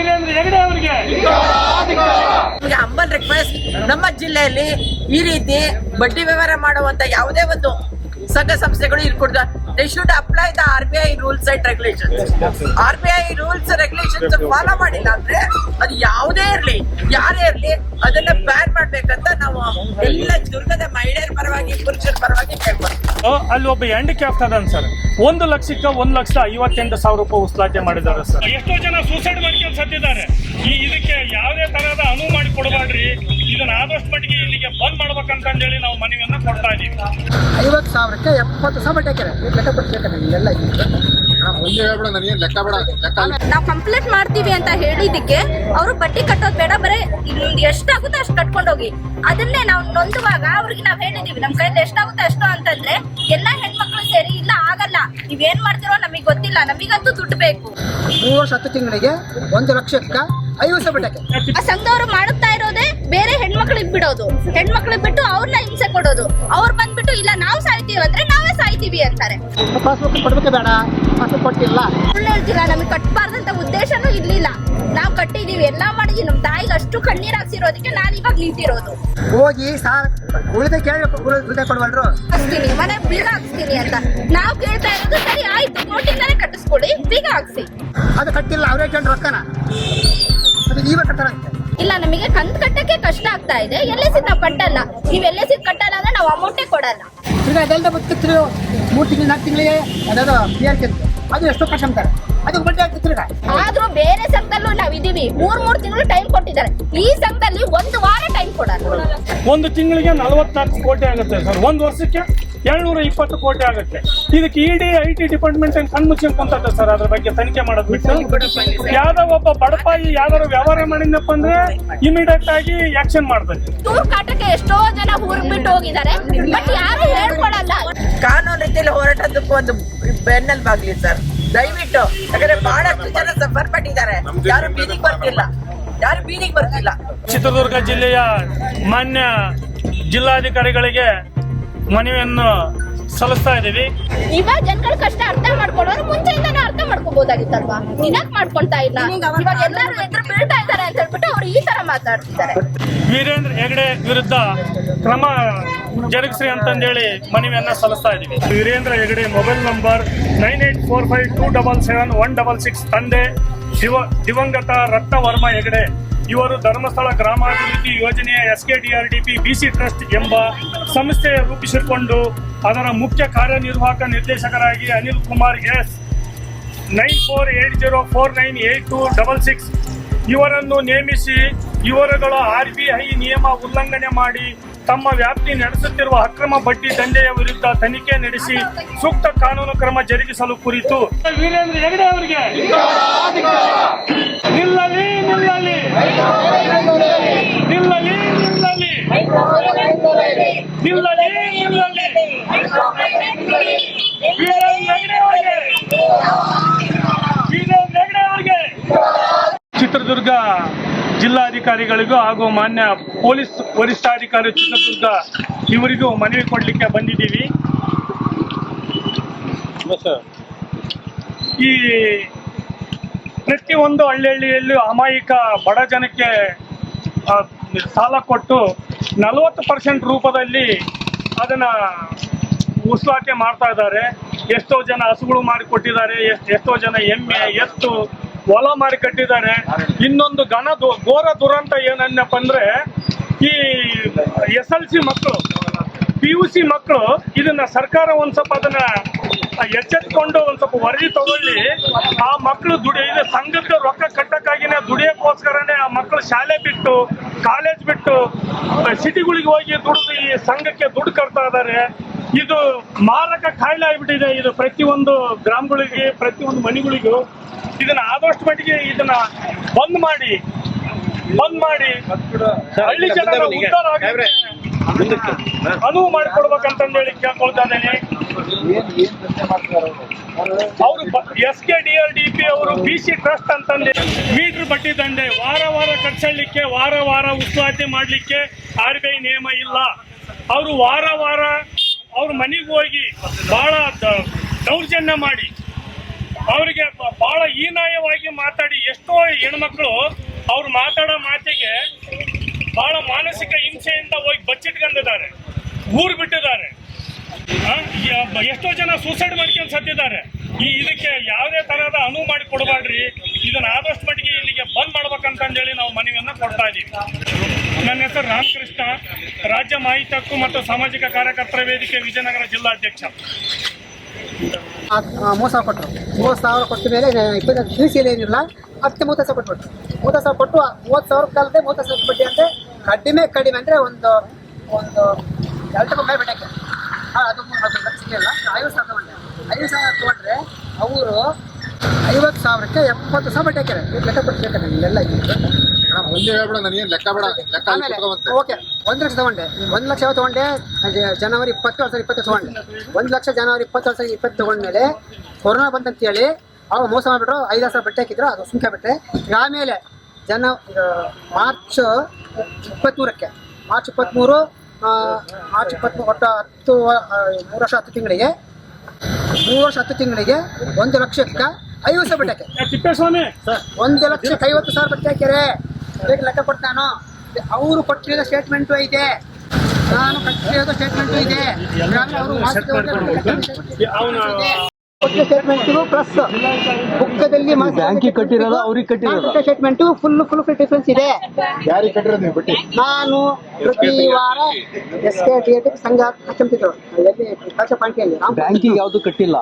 ಹೆಗಡೆ ಅವರಿಗೆ? Humble request ನಮ್ಮ ಜಿಲ್ಲೆಯಲ್ಲಿ ಈ ರೀತಿ ಬಡ್ಡಿ ವ್ಯವಹಾರ ಮಾಡುವಂತ ಯಾವುದೇ ಒಂದು ಸಂಘ ಸಂಸ್ಥೆಗಳು ಇರ್ಕೊಡ್ದ they should apply the R B I rules and regulations R B I rules regulation follow ಮಾಡಿಲ್ಲ ಅಂದ್ರೆ ಅದು ಯಾವುದೇ ಇರಲಿ ಯಾರೇ ಇರಲಿ ಅದನ್ನ ಬ್ಯಾನ್ ಮಾಡ್ಬೇಕಂತ ನಾವು ಎಲ್ಲ ದುರ್ಗದ ಮಹಿಳೆಯರ ಪರವಾಗಿ ಪುರುಷರ ಪರವಾಗಿ ಕೇಳ್ಬಾರ್ದು ಅಲ್ಲಿ ಒಬ್ಬ ಹ್ಯಾಂಡಿಕ್ಯಾಪ್ಟ್ ಅದಾನ ಸರ್. ಒಂದು ಲಕ್ಷಕ್ಕೆ ಒಂದ್ ಲಕ್ಷ ಐವತ್ತೆಂಟು ಸಾವಿರ ರೂಪಾಯಿ ಉಸ್ಲಾಟೆ ಮಾಡಿದ್ದಾರೆ ಸರ್. ಎಷ್ಟೋ ಜನ ಸೂಸೈಡ್ ಮಾಡ್ಕೊಂಡು ಸತ್ತಿದ್ದಾರೆ. ಈ ಇದಕ್ಕೆ ಯಾವುದೇ ತರಹದ ಅನುವು ಮಾಡಿ ಕೊಡಬೇಡ್ರಿ ಇದನ್ನ ಆದಷ್ಟು ಮಟ್ಟಿಗೆ ಇಲ್ಲಿಗೆ ಬಂದ್ ಮಾಡ್ಬೇಕಂತ ಹೇಳಿ ನಾವು ಮನವಿಯನ್ನ ಕೊಡ್ತಾ ಇದೀವಿ. ಐವತ್ತು ಸಾವಿರಕ್ಕೆ ಎಪ್ಪತ್ತು ಸಾವಿರ ಹಾಕ್ಯಾರೆ ಲೆಕ್ಕ ಇಲ್ಲೆಲ್ಲ ಒಂದೇ ಹೇಳ್ಬೇಡ ನನಗೆ ಲೆಕ್ಕ ಬೇಡ ಲೆಕ್ಕ ನಾವು ಕಂಪ್ಲೇಂಟ್ ಮಾಡ್ತೀವಿ ಅಂತ ಹೇಳಿದಕ್ಕೆ ಅವರು ಬಡ್ಡಿ ಕಟ್ಟೋದು ಬೇಡ ಬರೀ ನಿಮ್ದು ಎಷ್ಟಾಗುತ್ತೋ ಅಷ್ಟು ಕಟ್ಕೊಂಡು ಹೋಗಿ. ಅದನ್ನೇ ನಾವು ನೊಂದುವಾಗ ಅವ್ರಿಗೆ ನಾವು ಹೇಳಿದೀವಿ ನಮ್ಮ ಕೈಯಲ್ಲಿ ಎಷ್ಟಾಗುತ್ತೋ ಅಷ್ಟು ಅಂತಂದ್ರೆ ಎಲ್ಲಾ ಹೆಣ್ಮಕ್ಳು ಸೇರಿ ಇಲ್ಲ ಆಗಲ್ಲ. ನೀವೇನ್ ಮಾಡ್ತಿರೋ ನಮಗೆ ಗೊತ್ತಿಲ್ಲ ನಮಗಂತೂ ದುಡ್ಡು ಬೇಕು. ಮೂರು ವರ್ಷ ಹತ್ತು ತಿಂಗಳಿಗೆ ಒಂದು ಲಕ್ಷಕ್ಕೆ ಐವತ್ತು ಸಾವಿರ ಆ ಸಂಘದವ್ರು ಮಾಡುತ್ತಾ ಇರೋದೇ ಬೇರೆ ಹೆಣ್ಮಕ್ಳಿಗೆ ಬಿಡೋದು ಹೆಣ್ಮಕ್ಳಿಗೆ ಬಿಟ್ಟು ಅವ್ರನ್ನ ಹಿಂಸೆ ಕೊಡೋದು. ಅವ್ರು ಬಂದ್ಬಿಟ್ಟು ಇಲ್ಲ ನಾವು ಸಾಯ್ತೀವಿ ಅಂದ್ರೆ ನಾವೇ ಸಾಯ್ತೀವಿ ಅಂತಾರೆ. ಪಾಸ್ಬುಕ್ ಕೊಡ್ಬೇಕೆ ಬೇಡ. ಪಾಸ್ಬುಕ್ ಕೊಟ್ಟಿಲ್ಲ ಸುಳ್ಳು ಹೇಳ್ತೀರಾ? ನಮಗೆ ಕಟ್ಟಬಾರ್ದಂತ ಉದ್ದೇಶನೂ ಇರ್ಲಿಲ್ಲ. ನಾವು ಕಟ್ಟಿದೀವಿ ಎಲ್ಲ ಮಾಡಿದೀವಿ. ನಮ್ಮ ತಾಯಿಗೆ ಅಷ್ಟು ಕಣ್ಣೀರ್ ಹಾಕ್ಸಿರೋದಕ್ಕೆ ನಾನು ಇವಾಗ ನಿಂತಿರೋದು. ಹೋಗಿ ಸಾರ್ ಉಳಿದ ಕೇಳಿ ಉಳಿದ ಕೊಡ್ವಲ್ರು. ಹಾಕ್ಸ್ತೀನಿ ಮನೆ ಬೀಗ ಹಾಕ್ಸ್ತೀನಿ ಅಂತ. ನಾವು ಕೇಳ್ತಾ ಇರೋದು ಸರಿ ಆಯ್ತು. ಕೋಟಿಂದಾನೆ ಕಟ್ಟಿಸ್ಕೊಡಿ ಬೀಗ ಹಾಕ್ಸಿ. ಅದು ಕಟ್ಟಿಲ್ಲ ಅವರೇ ಕೇಳಿ ರೊಕ್ಕನ. ಅದು ನೀವೇ ಕಟ್ಟಾರಂತೆ. ಇಲ್ಲ ನಮಗೆ ಕಂತ್ ಕಟ್ಟಕ್ಕೆ ಕಷ್ಟ ಆಗ್ತಾ ಇದೆ. ಎಲ್ ಸಿ ನಾವು ಕಟ್ಟಲ್ಲ. ನೀವ್ ಎಲ್ ಸಿ ಕಟ್ಟಲ್ಲ ಅಂದ್ರೆ ನಾವು ಅಮೌಂಟೇ ಕೊಡಲ್ಲ. ಈಗ ಅದೆಲ್ಲ ಬದುಕಿತ್ರು ಮೂರು ತಿಂಗಳು ನಾಲ್ಕು ತಿಂಗಳಿಗೆ ಅದಾದ ಪಿ ಆರ್ ಕೆ ಅದು ಎಷ್ಟೋ ಕಷ್ಟ ಅಂತಾರೆ. ಅದು ಬಡ್ಡಿ ಆಗ್ತಿತ್ತು ಆದರೂ ಆದ್ರೂ ಬೇರೆ ಸಂಘದಲ್ಲೂ ನಾವು ಇದೀವಿ ಮೂರ್ ಮೂರ್ ತಿಂಗಳು ಟೈಮ್ ಕೊಟ್ಟಿದ್ದಾರೆ. ಈ ಸಂಘದಲ್ಲಿ ಒಂದು ವಾರ ಟೈಮ್ ಕೊಡಲ್ಲ. ಒಂದು ತಿಂಗಳಿಗೆ ನಲವತ್ನಾಲ್ಕು ಕೋಟಿ ಆಗುತ್ತೆ ಸರ್. ಒಂದು ವರ್ಷಕ್ಕೆ ಏಳ್ನೂರ ಇಪ್ಪತ್ತು ಕೋಟಿ ಆಗುತ್ತೆ. ಇದಕ್ಕೆ ಇಡಿ ಐ ಟಿ ಡಿಪಾರ್ಟ್ಮೆಂಟ್ ಕಣ್ಮುಚ್ಚಿ ಕುಂತದ ಸರ್ ಅದ್ರ ಬಗ್ಗೆ ತನಿಖೆ ಮಾಡೋದು ಬಿಟ್ಟು? ಯಾವ್ದೋ ಒಬ್ಬ ಬಡಪಾಯಿ ಯಾವ್ದಾರು ವ್ಯವಹಾರ ಮಾಡಿದ್ನಪ್ಪ ಅಂದ್ರೆ ಇಮಿಡಿಯೇಟ್ ಆಗಿ ಆಕ್ಷನ್ ಮಾಡ್ತಾರೆ ಟೂರ್ ಕಾಟಕ್ಕೆ ಎಷ್ಟೋ ಜನ ಊರ್ ಬಿಟ್ಟು ಹೋಗಿದ್ದಾರೆ. ಬಟ್ ಯಾರು ಹೇಳ್ಕೊಡಲ್ಲ. ಕಾನೂನು ರೀತಿಯಲ್ಲಿ ಹೋರಾಟದಕ್ಕೂ ಒಂದು ಬೆನ್ನಲ್ ಬಾಗ್ಲಿ ಸರ್. ದಯವಿಟ್ಟು ಯಾಕಂದ್ರೆ ಬಹಳಷ್ಟು ಜನ ಸಫರ್ ಪಟ್ಟಿದ್ದಾರೆ ಯಾರು ಬೀದಿಗೆ ಬರ್ತಿಲ್ಲ. ಯಾರು ಬೀದಿಗೆ ಬರ್ತಿಲ್ಲ. ಚಿತ್ರದುರ್ಗ ಜಿಲ್ಲೆಯ ಮಾನ್ಯ ಜಿಲ್ಲಾಧಿಕಾರಿಗಳಿಗೆ ಮನವಿಯನ್ನು ಸಲ್ಲಿಸ್ತಾ ಇದ್ದೀವಿ. ಇವಾಗ ಜನಗಳ ಕಷ್ಟ ಅರ್ಥ ಮಾಡ್ಕೊಳ್ಳೋರು ಮುಂಚೆಯಿಂದಾನೇ ಅರ್ಥ ಮಾಡ್ಕೋಬಹುದಾಗಿತ್ತಲ್ವಾ ನಿನಕ್ ಮಾಡ್ಕೊಂತಾ ಇಲ್ಲ. ಇವಾಗ ಎಲ್ಲರೂ ಎದುರು ಬೀಳ್ತಾ ಇದ್ದಾರೆ ಅಂತ ಹೇಳ್ಬಿಟ್ಟು ಅವ್ರು ಈ ತರ ಮಾತಾಡ್ತಿದ್ದಾರೆ. ವೀರೇಂದ್ರ ಹೆಗಡೆ ವಿರುದ್ಧ ಕ್ರಮ ಜರುಗಿಸ್ರಿ ಅಂತಂದೇಳಿ ಮನವಿಯನ್ನ ಸಲ್ಲಿಸ್ತಾ ಇದ್ದೀವಿ. Veerendra Hegde mobile number nine eight four five two double seven one double six ತಂದೆ ಶಿವ ದಿವಂಗತ ರತ್ನವರ್ಮ ಹೆಗಡೆ. ಇವರು ಧರ್ಮಸ್ಥಳ ಗ್ರಾಮಾಭಿವೃದ್ಧಿ ಯೋಜನೆಯ S K D R D P BC trust ಎಂಬ ಸಂಸ್ಥೆ ರೂಪಿಸಿಕೊಂಡು ಅದರ ಮುಖ್ಯ ಕಾರ್ಯನಿರ್ವಾಹಕ ನಿರ್ದೇಶಕರಾಗಿ Anil Kumar S nine four eight zero four nine eight two double six ಇವರನ್ನು ನೇಮಿಸಿ ಇವರುಗಳು ಆರ್ ಬಿ ಐ ನಿಯಮ ಉಲ್ಲಂಘನೆ ಮಾಡಿ ತಮ್ಮ ವ್ಯಾಪ್ತಿ ನಡೆಸುತ್ತಿರುವ ಅಕ್ರಮ ಬಡ್ಡಿ ದಂಧೆಯ ವಿರುದ್ಧ ತನಿಖೆ ನಡೆಸಿ ಸೂಕ್ತ ಕಾನೂನು ಕ್ರಮ ಜರುಗಿಸಲು ಕುರಿತು. ವೀರೇಂದ್ರ ಹೆಗಡೆ ಅವರಿಗೆ. ನಿಲ್ಲಲಿ ನಿಲ್ಲಲಿ ನಿಲ್ಲಲಿ ನಿಲ್ಲಲಿ ನಿಲ್ಲಲಿ ನಿಲ್ಲಲಿ ವೀರೇಂದ್ರ ಹೆಗಡೆ ಅವರಿಗೆ. ವೀರೇಂದ್ರ ಹೆಗಡೆ ಅವರಿಗೆ. ಚಿತ್ರದುರ್ಗ ಜಿಲ್ಲಾಧಿಕಾರಿಗಳಿಗೂ ಹಾಗೂ ಮಾನ್ಯ ಪೊಲೀಸ್ ವರಿಷ್ಠಾಧಿಕಾರಿ ಚಿತ್ರದುರ್ಗ ಇವರಿಗೂ ಮನವಿ ಕೊಡಲಿಕ್ಕೆ ಬಂದಿದ್ದೀವಿ. ಈ ಪ್ರತಿಯೊಂದು ಹಳ್ಳಿ ಹಳ್ಳಿಯಲ್ಲೂ ಅಮಾಯಕ ಬಡ ಜನಕ್ಕೆ ಸಾಲ ಕೊಟ್ಟು ನಲವತ್ತು ಪರ್ಸೆಂಟ್ ರೂಪದಲ್ಲಿ ಅದನ್ನ ಉಸಲಾಟೆ ಮಾಡ್ತಾ ಇದ್ದಾರೆ. ಎಷ್ಟೋ ಜನ ಹಸುಗಳು ಮಾಡಿ ಕೊಟ್ಟಿದ್ದಾರೆ, ಎಷ್ಟ್- ಜನ ಎಮ್ಮೆ, ಎತ್ತು, ಹೊಲ ಮಾಡಿ ಕಟ್ಟಿದ್ದಾರೆ. ಇನ್ನೊಂದು ಘನ ಘೋರ ದುರಂತ ಏನನ್ನಪ್ಪ ಅಂದ್ರೆ, ಈ ಎಸ್ ಎಲ್ ಸಿ ಮಕ್ಕಳು ಪಿ ಯು ಸಿ ಮಕ್ಕಳು ಇದನ್ನ ಸರ್ಕಾರ ಒಂದ್ ಸ್ವಲ್ಪ ಅದನ್ನ ಎಚ್ಚೆತ್ಕೊಂಡು ಒಂದ್ ಸ್ವಲ್ಪ ವರದಿ ತಗೊಳ್ಳಿ. ಆ ಮಕ್ಕಳು ದುಡಿ ಇದು ಸಂಘಕ್ಕೆ ರೊಕ್ಕ ಕಟ್ಟಕ್ಕಾಗಿನೇ ದುಡಿಯಕ್ಕೋಸ್ಕರನೇ ಆ ಮಕ್ಕಳು ಶಾಲೆ ಬಿಟ್ಟು ಕಾಲೇಜ್ ಬಿಟ್ಟು ಸಿಟಿಗಳಿಗೆ ಹೋಗಿ ದುಡಿದು ಈ ಸಂಘಕ್ಕೆ ದುಡ್ಡು ಕಟ್ತಾ ಇದ್ದಾರೆ. ಇದು ಮಾರಕ ಕಾಯಿಲೆ ಆಗ್ಬಿಟ್ಟಿದೆ. ಇದು ಪ್ರತಿಯೊಂದು ಗ್ರಾಮಗಳಿಗೆ ಪ್ರತಿಯೊಂದು ಮನೆಗಳಿಗೂ. ಇದನ್ನ ಆದಷ್ಟು ಮಟ್ಟಿಗೆ ಇದನ್ನ ಬಂದ್ ಮಾಡಿ. ಬಂದ್ ಮಾಡಿ. ಹಳ್ಳಿ ಜನರ ಉದ್ಧಾರ ಅನುವು ಮಾಡಿಕೊಡ್ಬೇಕಂತಂದೇಳಿ ಕೇಳ್ಕೊಳ್ತಾ ಇದ್ದೇನೆ ಅವರು S K D R D P ಅವರು ಬಿ ಸಿ ಟ್ರಸ್ಟ್ ಅಂತಂದು. ಮೀಟರ್ ಬಟ್ಟಿ ದಂಡೆ ವಾರ ವಾರ ಕಟ್ಸಲಿಕ್ಕೆ ವಾರ ವಾರ ಉಸ್ತುವಾರಿ ಮಾಡಲಿಕ್ಕೆ ಆರ್ ಬಿ ನಿಯಮ ಇಲ್ಲ. ಅವರು ವಾರ ವಾರ ಅವ್ರ ಮನೆಗೆ ಹೋಗಿ ಭಾಳ ದೌರ್ಜನ್ಯ ಮಾಡಿ ಅವರಿಗೆ ಬಹಳ ಹೀನಾಯವಾಗಿ ಮಾತಾಡಿ ಎಷ್ಟೋ ಹೆಣ್ಮಕ್ಳು ಅವ್ರು ಮಾತಾಡೋ ಮಾತಿಗೆ ಬಹಳ ಮಾನಸಿಕ ಹಿಂಸೆಯಿಂದ ಹೋಗಿ ಬಚ್ಚಿಟ್ಕೊಂಡಿದ್ದಾರೆ. ಊರು ಬಿಟ್ಟಿದ್ದಾರೆ. ಎಷ್ಟೋ ಜನ ಸೂಸೈಡ್ ಮಾಡ್ಕೊಂಡು ಸತ್ತಿದ್ದಾರೆ. ಈ ಇದಕ್ಕೆ ಯಾವುದೇ ತರಹದ ಅನುವು ಮಾಡಿ ಕೊಡಬಾರ್ದ್ರಿ. ಇದನ್ನ ಆದಷ್ಟು ಮಟ್ಟಿಗೆ ಇಲ್ಲಿಗೆ ಬಂದ್ ಮಾಡ್ಬೇಕಂತಂದೇಳಿ ನಾವು ಮನವಿಯನ್ನ ಕೊಡ್ತಾ ಇದ್ದೀವಿ ನನ್ನ ಹೆಸರು ರಾಮಕೃಷ್ಣ. ರಾಜ್ಯ ಮಾಹಿತಿ ಮತ್ತು ಸಾಮಾಜಿಕ ಕಾರ್ಯಕರ್ತರ ವೇದಿಕೆ ವಿಜಯನಗರ ಜಿಲ್ಲಾಧ್ಯಕ್ಷ. ಮೂವತ್ತು ಸಾವಿರ ಕೊಟ್ಟರು. ಮೂವತ್ತು ಸಾವಿರ ಕೊಟ್ಟ ಮೇಲೆ ಇಪ್ಪತ್ತೈದು ಸಿ ಏನಿಲ್ಲ ಅದಕ್ಕೆ ಮೂವತ್ತು ಸಾವಿರ ಕೊಟ್ಬಿಟ್ರು ಮೂವತ್ತು ಸಾವಿರ ಕೊಟ್ಟು ಮೂವತ್ತು ಸಾವಿರ ಕಾಲದೆ ಮೂವತ್ತು ಸಾವಿರ ಬಡ್ಡಿ ಅಂದರೆ ಕಡಿಮೆ ಕಡಿಮೆ ಅಂದರೆ ಒಂದು ಒಂದು ಎರಡು ರೂಪಾಯಿ ಮೇಲೆ. ಆ, ಅದು ಮೂರು ಅದು ಸಿಗಲಿಲ್ಲ. ಐವತ್ತು ಸಾವಿರ ತೊಗೊಂಡೆ. ಐವತ್ತು ಸಾವಿರ ತೊಗೊಂಡ್ರೆ ಅವರು ಐವತ್ತು ಸಾವಿರಕ್ಕೆ ಎಪ್ಪತ್ತು ಸಾವಿರ ಬಡ್ಡಿ ಹಾಕ್ಯಾರೆ ಲೆಕ್ಕ ಕೊಟ್ಟು ಇಲ್ಲೆಲ್ಲ ಒಂದೇ ಹೇಳ್ಬೇಡ ನನಗೆ ಲೆಕ್ಕ ಬೇಡ ಲೆಕ್ಕ ಆಮೇಲೆ ಕುತ್ಕೊಂಬಂತೆ ಓಕೆ ಒಂದು ಲಕ್ಷ ತಗೊಂಡೆ. ಒಂದು ಲಕ್ಷ ತಗೊಂಡೆ? ಅದೇ ಜನವರಿ ಇಪ್ಪತ್ತು ಎರಡು ಸಾವಿರದ ಇಪ್ಪತ್ತು ತಗೊಂಡೆ. ಒಂದು ಲಕ್ಷ ಜನವರಿ ಇಪ್ಪತ್ತು ಎರಡು ಸಾವಿರದ ಇಪ್ಪತ್ತು ತಗೊಂಡ್ಮೇಲೆ ಕೊರೋನಾ ಬಂತಂತೇಳಿ ಅವಾಗ ಮೋಸ ಮಾಡಿಬಿಟ್ರು. ಐದಾರು ಸಾವಿರ ಬಟ್ಟೆ ಹಾಕಿದ್ರು ಅದು ಸುಮ್ಕೆ ಬಿಟ್ಟೆ ಆಮೇಲೆ ಜನ ಇದು ಮಾರ್ಚ್ ಇಪ್ಪತ್ತ್ಮೂರಕ್ಕೆ ಮಾರ್ಚ್ ಇಪ್ಪತ್ತ್ಮೂರು ಆ, ಮಾರ್ಚ್ ಇಪ್ಪತ್ತ್ಮೂರು ಒಟ್ಟು ಹತ್ತು ವ- ಆ, ಮೂರು ವರ್ಷ ಹತ್ತು ತಿಂಗಳಿಗೆ ಮೂರು ವರ್ಷ ಹತ್ತು ತಿಂಗಳಿಗೆ ಒಂದು ಲಕ್ಷಕ್ಕೆ ಐವತ್ತು ಸಾವಿರ ಬಟ್ಟೆ ಹಾಕಿ ತಿಪ್ಪೇಸ್ವಾಮಿ ಒಂದು ಲಕ್ಷಕ್ಕೆ ಐವತ್ತು ಸಾವಿರ ಬಟ್ಟೆ ಹಾಕ್ಯಾರೆ ಬೇಗ ಲೆಕ್ಕ ಕೊಡ್ತಾನೋ? ಅವರು ಕೊಟ್ಟಿರೋ ಸ್ಟೇಟ್ಮೆಂಟು ಇದೆ. ನಾನು ಕೊಟ್ಟಿರೋ ಸ್ಟೇಟ್ಮೆಂಟು ಇದೆ. ಅವರು ಅವನ ಕೊಟ್ಟಿರೋ ಸ್ಟೇಟ್ಮೆಂಟು ಪ್ಲಸ್ ಬುಕ್ಕದಲ್ಲಿ ಬ್ಯಾಂಕಿಗೆ ಕಟ್ಟಿರೋದು ಅವ್ರಿಗೆ ಕಟ್ಟಿರೋದು? Statement full full full difference ಇದೆ. ಯಾರಿಗೆ ಕಟ್ಟಿರೋದು ನೀವು ಬಟ್ಟಿ? ನಾನು ಪ್ರತಿ ವಾರ ಎಸ್ ಕೆ ಟಿ ಎ ಸಂಘ ಹಚ್ಚಂತಿದ್ರು ಅಲ್ಲಿ. ಕಕ್ಷ ಪಾಂಟಿಯಲ್ಲಿ ಬ್ಯಾಂಕಿಗೆ ಯಾವ್ದು ಕಟ್ಟಿಲ್ಲ